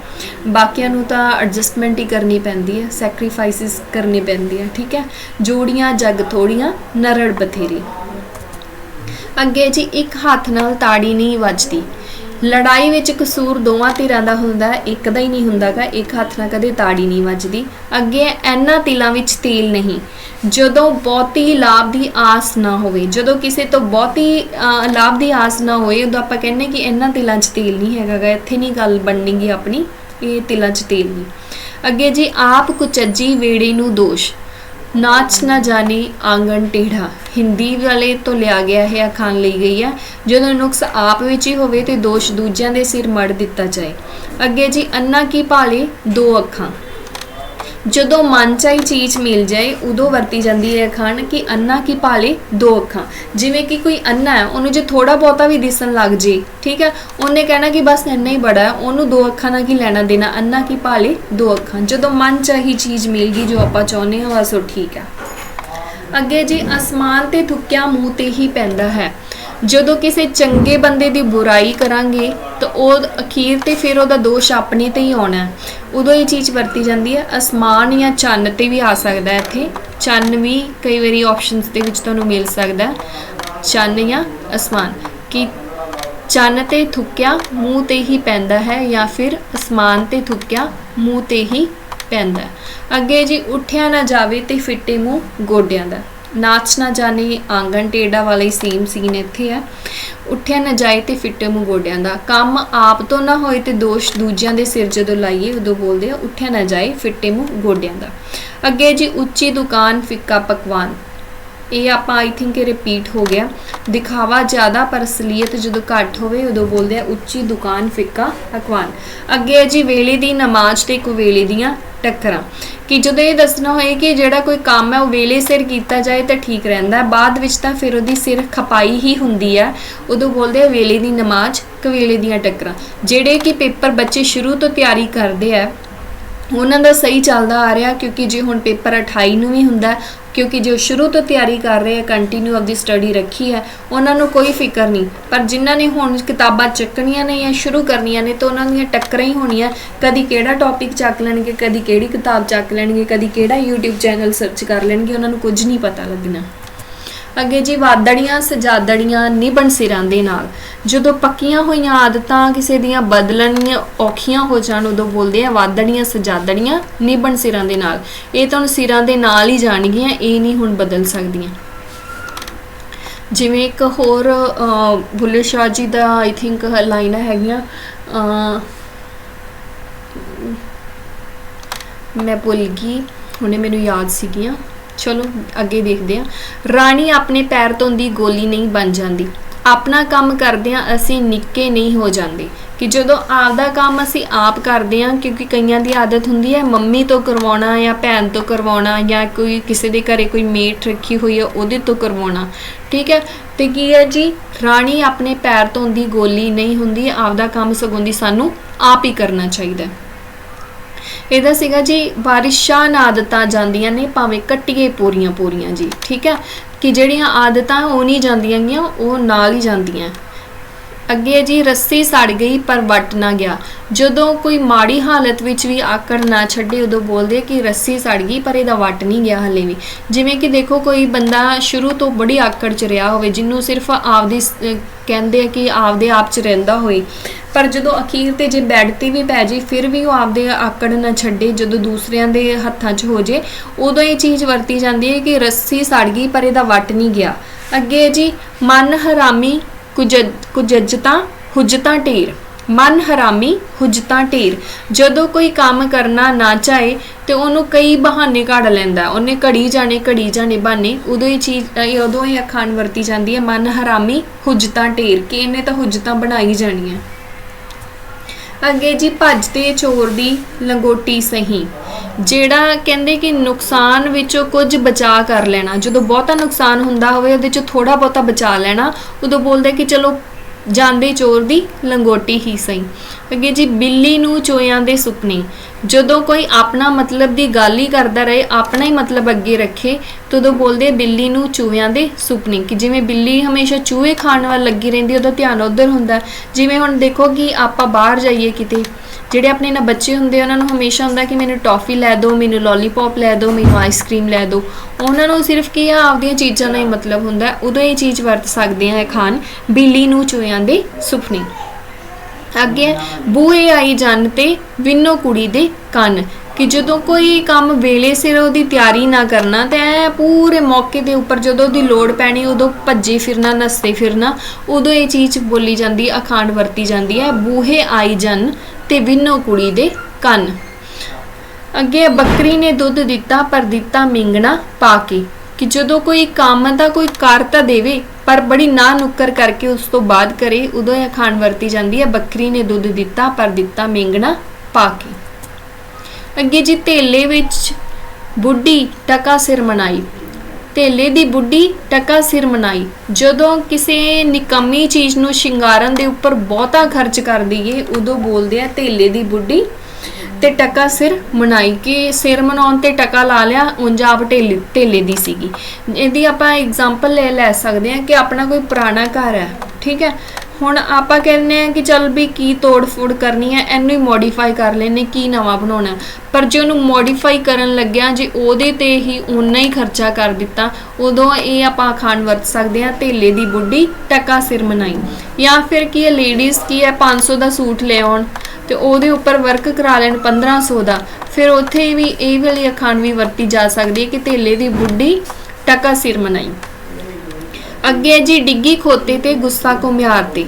ਬਾਕੀਆਂ ਨੂੰ ਤਾਂ ਐਡਜਸਟਮੈਂਟ ਹੀ ਕਰਨੀ ਪੈਂਦੀ ਹੈ ਸੈਕਰੀਫਾਈਸਿਸ ਕਰਨੀ ਪੈਂਦੀ ਹੈ, ਠੀਕ ਹੈ? ਜੋੜੀਆਂ, ਜੱਗ ਥੋੜੀਆਂ ਨਰੜ ਬਥੇਰੀ। ਅੱਗੇ ਜੀ, ਇੱਕ ਹੱਥ ਨਾਲ ਤਾੜੀ ਨਹੀਂ ਵੱਜਦੀ। ਲੜਾਈ ਵਿੱਚ ਕਸੂਰ ਦੋਵਾਂ ਧਿਰਾਂ ਦਾ ਹੁੰਦਾ, ਇੱਕ ਦਾ ਹੀ ਨਹੀਂ ਹੁੰਦਾਗਾ, ਇੱਕ ਹੱਥ ਨਾਲ ਕਦੇ ਤਾੜੀ ਨਹੀਂ ਵੱਜਦੀ। ਅੱਗੇ ਐਨਾ ਤਿਲਾਂ ਵਿੱਚ ਤੇਲ ਨਹੀਂ। ਜਦੋਂ ਬਹੁਤੀ ਲਾਭ ਦੀ ਆਸ ਨਾ ਹੋਵੇ, ਜਦੋਂ ਕਿਸੇ ਤੋਂ ਬਹੁਤੀ ਲਾਭ ਦੀ ਆਸ ਨਾ ਹੋਏ, ਉਦੋਂ ਆਪਾਂ ਕਹਿੰਨੇ ਕਿ ਇਹਨਾਂ ਤਿਲਾਂ 'ਚ ਤੇਲ ਨਹੀਂ ਹੈਗਾਗਾ। ਇੱਥੇ ਨਹੀਂ ਗੱਲ ਬਣਨੀਗੀ ਆਪਣੀ, ਇਹ ਤਿਲਾਂ 'ਚ ਤੇਲ ਨਹੀਂ। ਅੱਗੇ ਜੀ, ਆਪ ਕੁਚੱਜੀ ਵੇੜੇ ਨੂੰ ਦੋਸ਼। ਨਾਚ ਨਾ ਜਾਣੇ ਆਂਗਣ ਟੇੜਾ ਹਿੰਦੀ ਵਾਲੇ ਤੋਂ ਲਿਆ ਗਿਆ ਹੈ ਅਖਾਣ ਲਈ ਗਈ ਹੈ ਜਦੋਂ ਨੁਕਸ ਆਪ ਵਿੱਚ ਹੀ ਹੋਵੇ ਤੇ ਦੋਸ਼ ਦੂਜਿਆਂ ਦੇ ਸਿਰ ਮੜ ਦਿੱਤਾ ਜਾਏ। ਅੱਗੇ ਜੀ ਅੰਨਾ ਕੀ ਭਾਲੇ? ਦੋ ਅੱਖਾਂ। ਜਦੋਂ ਮਨ ਚਾਹੀ ਚੀਜ਼ ਮਿਲ ਜਾਏ, ਉਦੋਂ ਵਰਤੀ ਜਾਂਦੀ ਹੈ ਅਖਾਣ ਕਿ ਅੰਨਾ ਕੀ ਭਾਲੇ ਦੋ ਅੱਖਾਂ। ਜਿਵੇਂ ਕਿ ਕੋਈ ਅੰਨਾ ਹੈ, ਉਹਨੂੰ ਜੇ ਥੋੜਾ ਬਹੁਤਾ ਵੀ ਦਿਸਣ ਲੱਗ ਜੇ, ਠੀਕ ਹੈ, ਉਹਨੇ ਕਹਿਣਾ ਕਿ ਬਸ ਇੰਨਾ ਹੀ ਬੜਾ ਹੈ, ਉਹਨੂੰ ਦੋ ਅੱਖਾਂ ਨਾਲ ਕੀ ਲੈਣਾ ਦੇਣਾ, ਅੰਨਾ ਕੀ ਭਾਲੇ ਦੋ ਅੱਖਾਂ। ਜਦੋਂ ਮਨ ਚਾਹੀ ਚੀਜ਼ ਮਿਲ ਗਈ, ਜੋ ਆਪਾਂ ਚਾਹੁੰਦੇ ਹਾਂ, ਬਸ ਉਹ ਠੀਕ ਹੈ। ਅੱਗੇ ਜੀ, ਅਸਮਾਨ ਤੇ ਥੁੱਕਿਆ ਮੂੰਹ ਤੇ ਹੀ ਪੈਂਦਾ ਹੈ। ਜਦੋਂ ਕਿਸੇ ਚੰਗੇ ਬੰਦੇ ਦੀ ਬੁਰਾਈ ਕਰਾਂਗੇ ਤਾਂ ਉਹ ਅਖੀਰ ਤੇ ਫਿਰ ਉਹਦਾ ਦੋਸ਼ ਆਪਣੇ ਤੇ ਹੀ ਆਉਣਾ ਉਦੋਂ ਇਹ ਚੀਜ਼ ਵਰਤੀ ਜਾਂਦੀ ਹੈ, ਅਸਮਾਨ ਜਾਂ ਚੰਨ ਤੇ ਵੀ ਆ ਸਕਦਾ ਹੈ ਇੱਥੇ। ਚੰਨ ਵੀ ਕਈ ਵਾਰੀ ਆਪਸ਼ਨਸ ਦੇ ਵਿੱਚ ਤੁਹਾਨੂੰ ਮਿਲ ਸਕਦਾ ਹੈ। ਚੰਨ ਜਾਂ ਅਸਮਾਨ ਕਿ ਚੰਨ ਤੇ ਥੁੱਕਿਆ, ਮੂੰਹ ਤੇ ਹੀ ਪੈਂਦਾ ਹੈ ਜਾਂ ਫਿਰ ਅਸਮਾਨ ਤੇ ਥੁੱਕਿਆ, ਮੂੰਹ ਤੇ ਹੀ ਪੈਂਦਾ ਅੱਗੇ ਜੀ, ਉੱਠਿਆ ਨਾ ਜਾਵੇ ਤੇ ਫਿੱਟੇ ਮੂੰਹ ਗੋਡਿਆਂ ਦਾ। ਨਾਚ ਨਾ ਜਾਣੇ, ਆਂਗਣ ਟੇਡਾ ਵਾਲਾ ਹੀ ਸੇਮ ਸੀਨ ਇੱਥੇ ਆ। ਉੱਠਿਆ ਨਾ ਜਾਏ ਤੇ ਫਿੱਟੇ ਮੂੰਹ ਗੋਡਿਆਂ ਦਾ। ਕੰਮ ਆਪ ਤੋਂ ਨਾ ਹੋਏ ਤੇ ਦੋਸ਼ ਦੂਜਿਆਂ ਦੇ ਸਿਰ ਜਦੋਂ ਲਾਈਏ, ਉਦੋਂ ਬੋਲਦੇ ਆ, ਉੱਠਿਆ ਨਾ ਜਾਏ, ਫਿੱਟੇ ਮੂੰਹ ਗੋਡਿਆਂ ਦਾ। ਅੱਗੇ ਜੀ ਉੱਚੀ ਦੁਕਾਨ, ਫਿੱਕਾ ਪਕਵਾਨ। ਇਹ ਆਪਾਂ ਆਈ ਥਿੰਕ ਇਹ ਰਿਪੀਟ ਹੋ ਗਿਆ। ਦਿਖਾਵਾ ਜ਼ਿਆਦਾ ਪਰ ਅਸਲੀਅਤ ਜਦੋਂ ਘੱਟ ਹੋਵੇ, ਉਦੋਂ ਬੋਲਦੇ ਆ, ਉੱਚੀ ਦੁਕਾਨ ਫਿੱਕਾ ਅਕਵਾਨ ਅੱਗੇ ਹੈ ਜੀ, ਵੇਲੇ ਦੀ ਨਮਾਜ਼ ਤੇ ਕੁਵੇਲੇ ਦੀਆਂ ਟੱਕਰਾਂ। ਕਿ ਜਦੋਂ ਇਹ ਦੱਸਣਾ ਹੋਏ ਕਿ ਜਿਹੜਾ ਕੋਈ ਕੰਮ ਹੈ, ਉਹ ਵੇਲੇ ਸਿਰ ਕੀਤਾ ਜਾਏ ਤਾਂ ਠੀਕ ਰਹਿੰਦਾ ਬਾਅਦ ਵਿੱਚ ਤਾਂ ਫਿਰ ਉਹਦੀ ਸਿਰ ਖਪਾਈ ਹੀ ਹੁੰਦੀ ਹੈ। ਉਦੋਂ ਬੋਲਦੇ ਆ, ਵੇਲੇ ਦੀ ਨਮਾਜ਼ ਕਵੇਲੇ ਦੀਆਂ ਟੱਕਰਾਂ। ਜਿਹੜੇ ਕਿ ਪੇਪਰ ਬੱਚੇ ਸ਼ੁਰੂ ਤੋਂ ਤਿਆਰੀ ਕਰਦੇ ਆ, ਉਹਨਾਂ ਦਾ ਸਹੀ ਚੱਲਦਾ ਆ ਰਿਹਾ, ਕਿਉਂਕਿ ਜੇ ਹੁਣ ਪੇਪਰ 28 ਨੂੰ ਵੀ ਹੁੰਦਾ ਕਿਉਂਕਿ ਜੋ ਸ਼ੁਰੂ ਤੋਂ ਤਿਆਰੀ ਕਰ ਰਹੇ ਆ ਕੰਟੀਨਿਊ ਆਪਦੀ ਸਟੱਡੀ ਰੱਖੀ ਹੈ, ਉਹਨਾਂ ਨੂੰ ਕੋਈ ਫਿਕਰ ਨਹੀਂ। ਪਰ ਜਿਨ੍ਹਾਂ ਨੇ ਹੁਣ ਕਿਤਾਬਾਂ ਚੱਕਣੀਆਂ ਨੇ ਜਾਂ ਸ਼ੁਰੂ ਕਰਨੀਆਂ ਨੇ, ਤਾਂ ਉਹਨਾਂ ਦੀਆਂ ਟੱਕਰਾਂ ਹੀ ਹੋਣੀਆਂ। ਕਦੀ ਕਿਹੜਾ ਟੌਪਿਕ ਚੱਕ ਲੈਣਗੇ, ਕਦੀ ਕਿਹੜੀ ਕਿਤਾਬ ਚੱਕ ਲੈਣਗੇ, ਕਦੀ ਕਿਹੜਾ YouTube ਚੈਨਲ ਸਰਚ ਕਰ ਲੈਣਗੇ, ਉਹਨਾਂ ਨੂੰ ਕੁਝ ਨਹੀਂ ਪਤਾ ਲੱਗਣਾ। ਅੱਗੇ ਜੀ ਵਾਦੜੀਆਂ ਸਜਾਦੜੀਆਂ ਨਿਭਣ ਸਿਰਾਂ ਦੇ ਨਾਲ। ਜਦੋਂ ਪੱਕੀਆਂ ਹੋਈਆਂ ਆਦਤਾਂ ਕਿਸੇ ਦੀਆਂ ਬਦਲਣੀਆਂ ਔਖੀਆਂ ਹੋ ਜਾਣ ਉਦੋਂ ਬੋਲਦੇ ਆ ਵਾਦੜੀਆਂ ਸਜਾਦੜੀਆਂ ਨਿਭਣ ਸਿਰਾਂ ਦੇ ਨਾਲ। ਇਹ ਤੁਹਾਨੂੰ ਸਿਰਾਂ ਦੇ ਨਾਲ ਹੀ ਜਾਣਗੀਆਂ ਇਹ ਨਹੀਂ ਹੁਣ ਬਦਲ ਸਕਦੀਆਂ। ਜਿਵੇਂ ਇੱਕ ਹੋਰ ਅਹ, ਬੁੱਲੇ ਸ਼ਾਹ ਜੀ ਦਾ ਆਈ ਥਿੰਕ ਲਾਈਨ ਹੈਗੀਆਂ ਅਹ, ਮੈਂ ਭੁੱਲ ਗਈ ਹੁਣੇ ਮੈਨੂੰ ਯਾਦ ਸੀਗੀਆਂ। ਚਲੋ, ਅੱਗੇ ਦੇਖਦੇ ਹਾਂ। ਰਾਣੀ ਆਪਣੇ ਪੈਰ ਤੋਂ ਦੀ ਗੋਲੀ ਨਹੀਂ ਬਣ ਜਾਂਦੀ। ਆਪਣਾ ਕੰਮ ਕਰਦਿਆਂ ਅਸੀਂ ਨਿੱਕੇ ਨਹੀਂ ਹੋ ਜਾਂਦੇ। ਕਿ ਜਦੋਂ ਆਪਦਾ ਕੰਮ ਅਸੀਂ ਆਪ ਕਰਦੇ ਹਾਂ, ਕਿਉਂਕਿ ਕਈਆਂ ਦੀ ਆਦਤ ਹੁੰਦੀ ਹੈ, ਮੰਮੀ ਤੋਂ ਕਰਵਾਉਣਾ ਜਾਂ ਭੈਣ ਤੋਂ ਕਰਵਾਉਣਾ ਜਾਂ ਕੋਈ ਕਿਸੇ ਦੇ ਘਰੇ ਕੋਈ ਮੇਟ ਰੱਖੀ ਹੋਈ ਹੈ, ਉਹਦੇ ਤੋਂ ਕਰਵਾਉਣਾ। ਠੀਕ ਹੈ? ਤੇ ਕੀ ਹੈ ਜੀ? ਰਾਣੀ ਆਪਣੇ ਪੈਰ ਤੋਂ ਦੀ ਗੋਲੀ ਨਹੀਂ ਹੁੰਦੀ, ਆਪਦਾ ਕੰਮ ਸਗੋਂ ਦੀ ਸਾਨੂੰ ਆਪ ਹੀ ਕਰਨਾ ਚਾਹੀਦਾ ਹੈ। ਇਹਦਾ ਸੀਗਾ ਜੀ, ਬਾਰਿਸ਼ਾਂ ਆਦਤਾਂ ਜਾਂਦੀਆਂ ਨੇ, ਭਾਵੇਂ ਕੱਟੀਏ ਪੂਰੀਆਂ ਪੂਰੀਆਂ ਜੀ, ਠੀਕ ਹੈ? ਕਿ ਜਿਹੜੀਆਂ ਆਦਤਾਂ ਉਹ ਨਹੀਂ ਜਾਂਦੀਆਂ ਗੀਆਂ ਉਹ ਨਾਲ ਹੀ ਜਾਂਦੀਆਂ। ਅੱਗੇ ਜੀ ਰੱਸੀ ਸੜ ਗਈ ਪਰ ਵੱਟ ਨਾ ਗਿਆ। ਜਦੋਂ ਕੋਈ ਮਾੜੀ ਹਾਲਤ ਵਿੱਚ ਵੀ ਆਕੜ ਨਾ ਛੱਡੇ, ਉਦੋਂ ਬੋਲਦੇ ਕਿ ਰੱਸੀ ਸੜ ਗਈ ਪਰ ਇਹਦਾ ਵੱਟ ਨਹੀਂ ਗਿਆ ਹਲੇ ਵੀ। ਜਿਵੇਂ ਕਿ ਦੇਖੋ, ਕੋਈ ਬੰਦਾ ਸ਼ੁਰੂ ਤੋਂ ਬੜੀ ਆਕੜ ਚ ਰਿਹਾ ਹੋਵੇ, ਜਿਹਨੂੰ ਸਿਰਫ ਆਪਦੀ ਕਹਿੰਦੇ ਆ ਕਿ ਆਪਦੇ ਆਪ ਚ ਰਹਿੰਦਾ ਹੋਏ। ਪਰ ਜਦੋਂ ਅਖੀਰ ਤੇ ਜੇ ਬੈੱਡ ਤੇ ਵੀ ਪੈ ਜੇ, ਫਿਰ ਵੀ ਉਹ ਆਪਦੇ ਆਕੜ ਨਾ ਛੱਡੇ, ਜਦੋਂ ਦੂਸਰਿਆਂ ਦੇ ਹੱਥਾਂ 'ਚ ਹੋ ਜੇ, ਉਦੋਂ ਇਹ ਚੀਜ਼ ਵਰਤੀ ਜਾਂਦੀ ਹੈ ਕਿ ਰੱਸੀ ਸੜ ਗਈ ਪਰ ਇਹਦਾ ਵੱਟ ਨਹੀਂ ਗਿਆ। ਅੱਗੇ ਜੀ, ਮਨ ਹਰਾਮੀ ਕੁਜੱਜਤਾਂ ਹੁਜਤਾਂ ਢੇਰ। ਮਨ ਹਰਾਮੀ, ਹੁਜਤਾਂ ਢੇਰ। ਜਦੋਂ ਕੋਈ ਕੰਮ ਕਰਨਾ ਨਾ ਚਾਹੇ ਤੇ ਉਹਨੂੰ ਕਈ ਬਹਾਨੇ ਕੱਢ ਲੈਂਦਾ। ਉਹਨੇ ਘੜੀ ਜਾਣੇ ਘੜੀ ਜਾਣੇ ਬਹਾਨੇ, ਉਦੋਂ ਹੀ ਚੀਜ਼, ਇਹ ਉਦੋਂ ਹੀ ਅਖਾਣ ਵਰਤੀ ਜਾਂਦੀ ਹੈ, ਮਨ ਹਰਾਮੀ, ਹੁਜਤਾਂ ਢੇਰ। ਕਿ ਇਹਨੇ ਤਾਂ ਹੁਜਤਾਂ ਬਣਾਈ ਜਾਣੀਆਂ। ਅੱਗੇ ਜੀ, ਭੱਜ ਤੇ ਚੋਰ ਦੀ ਲੰਗੋਟੀ ਸਹੀ। ਜਿਹੜਾ ਕਹਿੰਦੇ ਕਿ ਨੁਕਸਾਨ ਵਿੱਚੋਂ ਕੁਝ ਬਚਾ ਕਰ ਲੈਣਾ, ਜਦੋਂ ਬਹੁਤਾ ਨੁਕਸਾਨ ਹੁੰਦਾ ਹੋਵੇ, ਉਹਦੇ ਚ ਥੋੜਾ ਬਹੁਤਾ ਬਚਾ ਲੈਣਾ, ਉਦੋਂ ਬੋਲਦੇ ਕਿ ਚਲੋ ਜਾਂਦੇ ਚੋਰ ਦੀ ਲੰਗੋਟੀ ਹੀ ਸਹੀ। ਅੱਗੇ ਜੀ, ਬਿੱਲੀ ਨੂੰ ਚੋਇਆਂ ਦੇ ਸੁਪਨੇ। ਜਦੋਂ ਕੋਈ ਆਪਣਾ ਮਤਲਬ ਦੀ ਗੱਲ ਹੀ ਕਰਦਾ ਰਹੇ, ਆਪਣਾ ਹੀ ਮਤਲਬ ਅੱਗੇ ਰੱਖੇ, ਤਦੋਂ ਬੋਲਦੇ ਬਿੱਲੀ ਨੂੰ ਚੂਹਿਆਂ ਦੇ ਸੁਪਨੇ। ਕਿ ਜਿਵੇਂ ਬਿੱਲੀ ਹਮੇਸ਼ਾ ਚੂਹੇ ਖਾਣ ਵੱਲ ਲੱਗੀ ਰਹਿੰਦੀ, ਉਹਦਾ ਧਿਆਨ ਉਧਰ ਹੁੰਦਾ। ਜਿਵੇਂ ਹੁਣ ਦੇਖੋ ਕਿ ਆਪਾਂ ਬਾਹਰ ਜਾਈਏ ਕਿਤੇ ਜਿਹੜੇ ਆਪਣੇ ਨਾਲ ਬੱਚੇ ਹੁੰਦੇ ਉਹਨਾਂ ਨੂੰ ਹਮੇਸ਼ਾ ਹੁੰਦਾ ਕਿ ਮੈਨੂੰ ਟੌਫੀ ਲੈ ਦਿਓ, ਮੈਨੂੰ ਲੋਲੀਪੌਪ ਲੈ ਦਿਓ, ਮੈਨੂੰ ਆਈਸਕ੍ਰੀਮ ਲੈ ਦਿਓ। ਉਹਨਾਂ ਨੂੰ ਸਿਰਫ ਕੀ ਆ ਆਪਦੀਆਂ ਚੀਜ਼ਾਂ ਨਾਲ ਹੀ ਮਤਲਬ ਹੁੰਦਾ ਉਦੋਂ ਇਹ ਚੀਜ਼ ਵਰਤ ਸਕਦੇ ਆ ਖਾਨ ਬਿੱਲੀ ਨੂੰ ਚੂਹਿਆਂ ਦੇ ਸੁਪਨੇ ਅੱਗੇ ਬੂਹੇ ਆਈ ਜਨ ਤੇ ਵਿੰਨੋ ਕੁੜੀ ਦੇ ਕੰਨ। ਕਿ ਜਦੋਂ ਕੋਈ ਕੰਮ ਵੇਲੇ ਸਿਰ ਉਹਦੀ ਤਿਆਰੀ ਨਾ ਕਰਨਾ, ਤੇ ਐ ਪੂਰੇ ਮੌਕੇ ਦੇ ਉੱਪਰ ਜਦੋਂ ਦੀ ਲੋੜ ਪੈਣੀ, ਉਦੋਂ ਭੱਜੇ ਫਿਰਨਾ ਨਸਤੇ ਫਿਰਨਾ, ਉਦੋਂ ਇਹ ਚੀਜ਼ ਬੋਲੀ ਜਾਂਦੀ ਹੈ ਅਖਾਂਡ ਵਰਤੀ ਜਾਂਦੀ ਹੈ। ਬੂਹੇ ਆਈ ਜਨ ਤੇ ਵਿੰਨੋ ਕੁੜੀ ਦੇ ਕੰਨ। ਅੱਗੇ ਬੱਕਰੀ ਨੇ ਦੁੱਧ ਦਿੱਤਾ, ਪਰ ਦਿੱਤਾ ਮਿੰਗਣਾ ਪਾ ਕੇ ਕਿ ਜਦੋਂ ਕੋਈ ਕੰਮ ਤਾਂ ਕੋਈ ਕਰ ਤਾਂ ਦੇਵੇ, ਪਰ ਬੜੀ ਨਾ ਨੁੱਕਰ ਕਰਕੇ ਉਸ ਤੋਂ ਬਾਅਦ ਕਰੇ। ਉਦੋਂ ਇਹ ਖਾਣ ਵਰਤੀ ਜਾਂਦੀ ਹੈ, ਬੱਕਰੀ ਨੇ ਦੁੱਧ ਦਿੱਤਾ, ਪਰ ਦਿੱਤਾ ਮਿੰਗਣਾ ਪਾ ਕੇ। ਅੱਗੇ ਜੀ ਧੇਲੇ ਵਿੱਚ ਬੁੱਢੀ ਟਕਾ ਸਿਰ ਮਨਾਈ। ਧੇਲੇ ਦੀ ਬੁੱਢੀ ਟਕਾ ਸਿਰ ਮਨਾਈ। ਜਦੋਂ ਕਿਸੇ ਨਿਕੰਮੀ ਚੀਜ਼ ਨੂੰ ਸ਼ਿੰਗਾਰਨ ਦੇ ਉੱਪਰ ਬਹੁਤਾ ਖਰਚ ਕਰ ਦਈਏ, ਉਦੋਂ ਬੋਲਦੇ ਆ ਧੇਲੇ ਦੀ ਬੁੱਢੀ ਤੇ ਟਕਾ ਸਿਰ ਮਨਾਈ। ਕਿ ਸਿਰ ਮਨਾਉਣ ਤੇ ਟਕਾ ਲਾ ਲਿਆ, ਉਂਝ ਆਪ ਢੇਲੇ ਢੇਲੇ ਦੀ ਸੀਗੀ। ਇਹਦੀ ਆਪਾਂ ਐਗਜ਼ਾਮਪਲ ਲੈ ਲੈ ਸਕਦੇ ਹਾਂ ਕਿ ਆਪਣਾ ਕੋਈ ਪੁਰਾਣਾ ਘਰ ਹੈ, ਠੀਕ ਹੈ? ਹੁਣ ਆਪਾਂ ਕਹਿੰਦੇ ਆ ਕਿ ਚੱਲ ਵੀ ਕੀ ਤੋੜ ਫੋੜ ਕਰਨੀ ਹੈ, ਇਹਨੂੰ ਹੀ ਮੋਡੀਫਾਈ ਕਰ ਲੈਨੇ ਕੀ ਨਵਾਂ ਬਣਾਉਣਾ ਪਰ ਜੇ ਉਹਨੂੰ ਮੋਡੀਫਾਈ ਕਰਨ ਲੱਗਿਆ, ਜੇ ਉਹਦੇ ਤੇ ਹੀ ਉਨਾ ਹੀ ਖਰਚਾ ਕਰ ਦਿੱਤਾ, ਉਦੋਂ ਇਹ ਆਪਾਂ ਖਾਣ ਵਰਤ ਸਕਦੇ ਆ ਧੇਲੇ ਦੀ ਬੁੱਢੀ, ਟਕਾ ਸਿਰ ਮਨਾਈ। ਜਾਂ ਫਿਰ ਕੀ ਹੈ ਲੇਡੀਜ਼ ਕੀ ਹੈ 500 ਦਾ ਸੂਟ ਲੈ ਆਉਣ ਤੇ ਉਹਦੇ ਉੱਪਰ ਵਰਕ ਕਰਾ ਲੈਣ 1500 ਦਾ। ਫਿਰ ਉੱਥੇ ਵੀ ਇਹ ਵਾਲੀ ਅਖਾਣ ਵੀ ਵਰਤੀ ਜਾ ਸਕਦੀ ਹੈ ਕਿ ਧੇਲੇ ਦੀ ਬੁੱਢੀ, ਟਕਾ ਸਿਰ ਮਨਾਈ। ਅੱਗੇ ਜੀ ਡਿੱਗੀ ਖੋਤੇ ਤੇ ਗੁੱਸਾ ਘੁਮਿਆਰ ਤੇ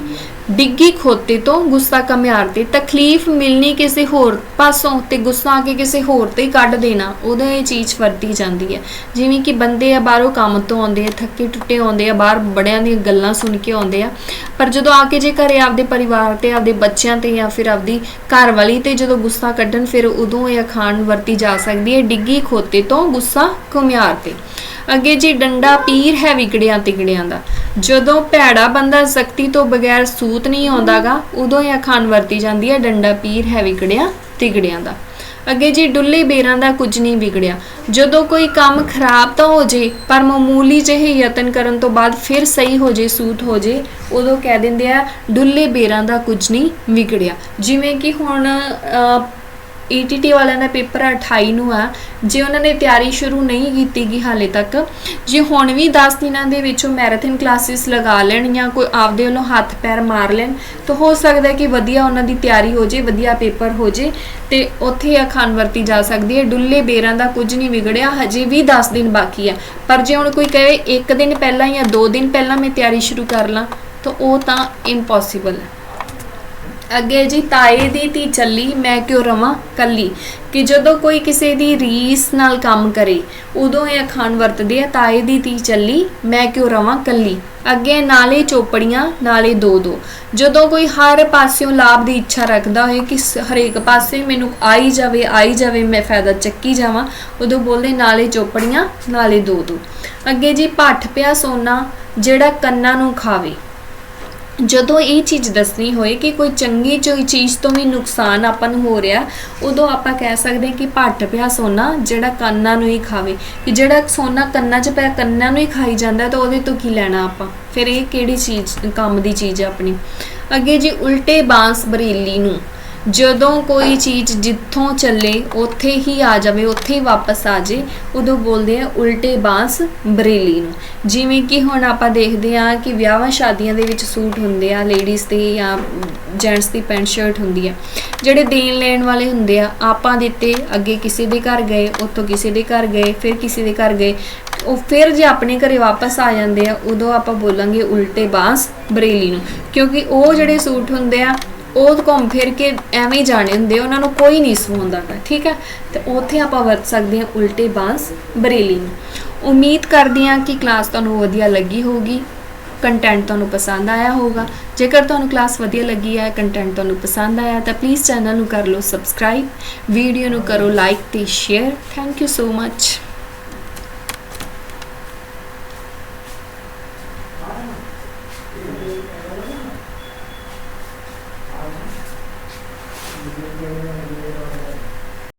ਡਿੱਗੀ ਖੋਤੇ ਤੋਂ ਗੁੱਸਾ ਘੁਮਿਆਰ ਤੇ ਤਕਲੀਫ ਮਿਲਣੀ ਕਿਸੇ ਹੋਰ ਪਾਸੋਂ ਤੇ ਗੁੱਸਾ ਆ ਕੇ ਕਿਸੇ ਹੋਰ ਤੇ ਕੱਢ ਦੇਣਾ, ਉਦੋਂ ਇਹ ਚੀਜ਼ ਵਰਤੀ ਜਾਂਦੀ ਹੈ। ਜਿਵੇਂ ਕਿ ਬੰਦੇ ਆ ਬਾਹਰੋਂ ਕੰਮ ਤੋਂ ਆਉਂਦੇ ਆ, ਥੱਕੇ ਟੁੱਟੇ ਆਉਂਦੇ ਆ, ਬਾਹਰ ਬੜਿਆਂ ਦੀਆਂ ਗੱਲਾਂ ਸੁਣ ਕੇ ਆਉਂਦੇ ਆ, ਪਰ ਜਦੋਂ ਆ ਕੇ ਜੇ ਘਰੇ ਆਪਦੇ ਪਰਿਵਾਰ ਤੇ, ਆਪਦੇ ਬੱਚਿਆਂ ਤੇ ਜਾਂ ਫਿਰ ਆਪਦੀ ਘਰ ਵਾਲੀ ਤੇ ਜਦੋਂ ਗੁੱਸਾ ਕੱਢਣ, ਫਿਰ ਉਦੋਂ ਇਹ ਅਖਾਣ ਵਰਤੀ ਜਾ ਸਕਦੀ ਹੈ, ਡਿੱਗੀ ਖੋਤੇ ਤੋਂ ਗੁੱਸਾ ਘੁਮਿਆਰ ਤੇ। ਅੱਗੇ ਜੀ ਡੰਡਾ ਪੀਰ ਹੈ ਵਿਗੜਿਆਂ ਤਿਗੜਿਆਂ ਦਾ, ਜਦੋਂ ਭੈੜਾ ਬੰਦਾ ਸਖਤੀ ਤੋਂ ਬਗੈਰ ਸੂਤ ਨਹੀਂ ਆਉਂਦਾਗਾ, ਉਦੋਂ ਇਹ ਅਖਾਣ ਵਰਤੀ ਜਾਂਦੀ ਹੈ ਡੰਡਾ ਪੀਰ ਹੈ ਵਿਗੜਿਆਂ ਤਿਗੜਿਆਂ ਦਾ। ਅੱਗੇ ਜੀ ਡੁੱਲੇ ਬੇਰਾਂ ਦਾ ਕੁਝ ਨਹੀਂ ਵਿਗੜਿਆ। ਜਦੋਂ ਕੋਈ ਕੰਮ ਖਰਾਬ ਤਾਂ ਹੋ ਜੇ, ਪਰ ਮਾਮੂਲੀ ਜਿਹੇ ਯਤਨ ਕਰਨ ਤੋਂ ਬਾਅਦ ਫਿਰ ਸਹੀ ਹੋ ਜੇ, ਸੂਤ ਹੋ ਜੇ, ਉਦੋਂ ਕਹਿ ਦਿੰਦੇ ਆ, ਡੁੱਲੇ ਬੇਰਾਂ ਦਾ ਕੁਝ ਨਹੀਂ ਵਿਗੜਿਆ। ਜਿਵੇਂ ਕਿ ਹੁਣ ਅਹ, ETT ਵਾਲਿਆਂ ਦਾ ਪੇਪਰ 28 ਨੂੰ ਆ। ਜੇ ਉਹਨਾਂ ਨੇ ਤਿਆਰੀ ਸ਼ੁਰੂ ਨਹੀਂ ਕੀਤੀ ਗੀ ਹਾਲੇ ਤੱਕ ਜੇ ਹੁਣ ਵੀ 10 ਦਿਨਾਂ ਦੇ ਵਿੱਚ ਉਹ ਮੈਰਾਥਨ ਕਲਾਸਿਸ ਲਗਾ ਲੈਣ ਜਾਂ ਕੋਈ ਆਪਦੇ ਵੱਲੋਂ ਹੱਥ ਪੈਰ ਮਾਰ ਲੈਣ ਤਾਂ ਹੋ ਸਕਦਾ ਹੈ ਕਿ ਵਧੀਆ ਉਹਨਾਂ ਦੀ ਤਿਆਰੀ ਹੋ ਜੇ ਵਧੀਆ ਪੇਪਰ ਹੋ ਜੇ ਤੇ ਉੱਥੇ ਇਹ ਅਖਾਣ ਵਰਤੀ ਜਾ ਸਕਦੀ ਹੈ। ਡੁੱਲੇ ਬੇਰਾਂ ਦਾ ਕੁਝ ਨਹੀਂ ਵਿਗੜਿਆ ਹਜੇ ਵੀ 10 ਦਿਨ ਬਾਕੀ ਆ। ਪਰ ਜੇ ਹੁਣ ਕੋਈ ਕਹੇ ਇੱਕ ਦਿਨ ਪਹਿਲਾਂ ਜਾਂ ਦੋ ਦਿਨ ਪਹਿਲਾਂ ਮੈਂ ਤਿਆਰੀ ਸ਼ੁਰੂ ਕਰ ਲਾਂ ਤਾਂ ਉਹ ਤਾਂ ਇੰਪੋਸੀਬਲ ਹੈ। ਅੱਗੇ ਜੀ ਤਾਏ ਦੀ ਧੀ ਚੱਲੀ, ਮੈਂ ਕਿਉਂ ਰਵਾਂ? ਕੱਲੀ। ਕਿ ਜਦੋਂ ਕੋਈ ਕਿਸੇ ਦੀ ਰੀਸ ਨਾਲ ਕੰਮ ਕਰੇ, ਉਦੋਂ ਇਹ ਅਖਾਣ ਵਰਤਦੇ ਆ, ਤਾਏ ਦੀ ਧੀ ਚੱਲੀ, ਮੈਂ ਕਿਉਂ ਰਵਾਂ? ਕੱਲੀ। ਅੱਗੇ ਨਾਲੇ ਚੋਪੜੀਆਂ ਨਾਲੇ ਦੋ ਦੋ। ਜਦੋਂ ਕੋਈ ਹਰ ਪਾਸਿਓਂ ਲਾਭ ਦੀ ਇੱਛਾ ਰੱਖਦਾ ਹੋਏ, ਕਿ ਹਰੇਕ ਪਾਸੇ ਮੈਨੂੰ ਆਈ ਜਾਵੇ ਆਈ ਜਾਵੇ, ਮੈਂ ਫਾਇਦਾ ਚੱਕੀ ਜਾਵਾਂ, ਉਦੋਂ ਬੋਲਦੇ ਨਾਲੇ ਚੋਪੜੀਆਂ ਨਾਲੇ ਦੋ ਦੋ। ਅੱਗੇ ਜੀ ਭੱਠ ਪਿਆ ਸੋਨਾ, ਜਿਹੜਾ ਕੰਨਾਂ ਨੂੰ ਖਾਵੇ। ਜਦੋਂ ਇਹ ਚੀਜ਼ ਦੱਸਣੀ ਹੋਏ ਕਿ ਕੋਈ ਚੰਗੀ ਚੋਈ ਚੀਜ਼ ਤੋਂ ਵੀ ਨੁਕਸਾਨ ਆਪਾਂ ਨੂੰ ਹੋ ਰਿਹਾ, ਉਦੋਂ ਆਪਾਂ ਕਹਿ ਸਕਦੇ ਹਾਂ ਕਿ ਭੱਟ ਪਿਆ ਸੋਨਾ ਜਿਹੜਾ ਕੰਨਾਂ ਨੂੰ ਹੀ ਖਾਵੇ। ਕਿ ਜਿਹੜਾ ਸੋਨਾ ਕੰਨਾਂ 'ਚ ਪਿਆ, ਕੰਨਾਂ ਨੂੰ ਹੀ ਖਾਈ ਜਾਂਦਾ ਤਾਂ ਉਹਦੇ ਤੋਂ ਕੀ ਲੈਣਾ ਆਪਾਂ? ਫਿਰ ਇਹ ਕਿਹੜੀ ਚੀਜ਼, ਕੰਮ ਦੀ ਚੀਜ਼ ਹੈ ਆਪਣੀ? ਅੱਗੇ ਜੀ, ਉਲਟੇ ਬਾਂਸ ਬਰੇਲੀ ਨੂੰ। ਜਦੋਂ ਕੋਈ ਚੀਜ਼ ਜਿੱਥੋਂ ਚੱਲੇ, ਉੱਥੇ ਹੀ ਆ ਜਾਵੇ, ਉੱਥੇ ਹੀ ਵਾਪਸ ਆ ਜੇ, ਉਦੋਂ ਬੋਲਦੇ ਆ ਉਲਟੇ ਬਾਂਸ ਬਰੇਲੀ ਨੂੰ। ਜਿਵੇਂ ਕਿ ਹੁਣ ਆਪਾਂ ਦੇਖਦੇ ਆ ਕਿ ਵਿਆਹਾਂ ਸ਼ਾਦੀਆਂ ਦੇ ਵਿੱਚ ਸੂਟ ਹੁੰਦੇ ਆ ਲੇਡੀਜ਼ ਦੇ ਜਾਂ ਜੈਂਟਸ ਦੀ ਪੈਂਟ ਸ਼ਰਟ ਹੁੰਦੀ ਆ, ਜਿਹੜੇ ਦੇਣ ਲੈਣ ਵਾਲੇ ਹੁੰਦੇ ਆ, ਆਪਾਂ ਦਿੱਤੇ, ਅੱਗੇ ਕਿਸੇ ਦੇ ਘਰ ਗਏ, ਉੱਥੋਂ ਕਿਸੇ ਦੇ ਘਰ ਗਏ, ਫਿਰ ਕਿਸੇ ਦੇ ਘਰ ਗਏ, ਉਹ ਫਿਰ ਜੇ ਆਪਣੇ ਘਰੇ ਵਾਪਸ ਆ ਜਾਂਦੇ ਆ, ਉਦੋਂ ਆਪਾਂ ਬੋਲਾਂਗੇ ਉਲਟੇ ਬਾਂਸ ਬਰੇਲੀ ਨੂੰ। ਕਿਉਂਕਿ ਉਹ ਜਿਹੜੇ ਸੂਟ ਹੁੰਦੇ ਆ ਉਹ ਘੁੰਮ ਫਿਰ ਕੇ ਐਵੇਂ ਹੀ ਜਾਣੇ ਹੁੰਦੇ ਉਹਨਾਂ ਨੂੰ ਕੋਈ ਨਹੀਂ ਸਵਾਉਂਦਾ ਠੀਕ ਹੈ? ਤੇ ਉੱਥੇ ਆਪਾਂ ਵਰਤ ਸਕਦੇ ਹਾਂ ਉਲਟੇ ਬਾਂਸ ਬਰੇਲੀ ਨੂੰ। ਉਮੀਦ ਕਰਦੀ ਹਾਂ ਕਿ ਕਲਾਸ ਤੁਹਾਨੂੰ ਵਧੀਆ ਲੱਗੀ ਹੋਊਗੀ ਕੰਟੈਂਟ ਤੁਹਾਨੂੰ ਪਸੰਦ ਆਇਆ ਹੋਊਗਾ। ਜੇਕਰ ਤੁਹਾਨੂੰ ਕਲਾਸ ਵਧੀਆ ਲੱਗੀ ਹੈ ਕੰਟੈਂਟ ਤੁਹਾਨੂੰ ਪਸੰਦ ਆਇਆ, ਤਾਂ ਪਲੀਜ਼ ਚੈਨਲ ਨੂੰ ਕਰ ਲਓ ਸਬਸਕ੍ਰਾਈਬ ਵੀਡੀਓ ਨੂੰ ਕਰੋ ਲਾਈਕ ਤੇ share thank you so much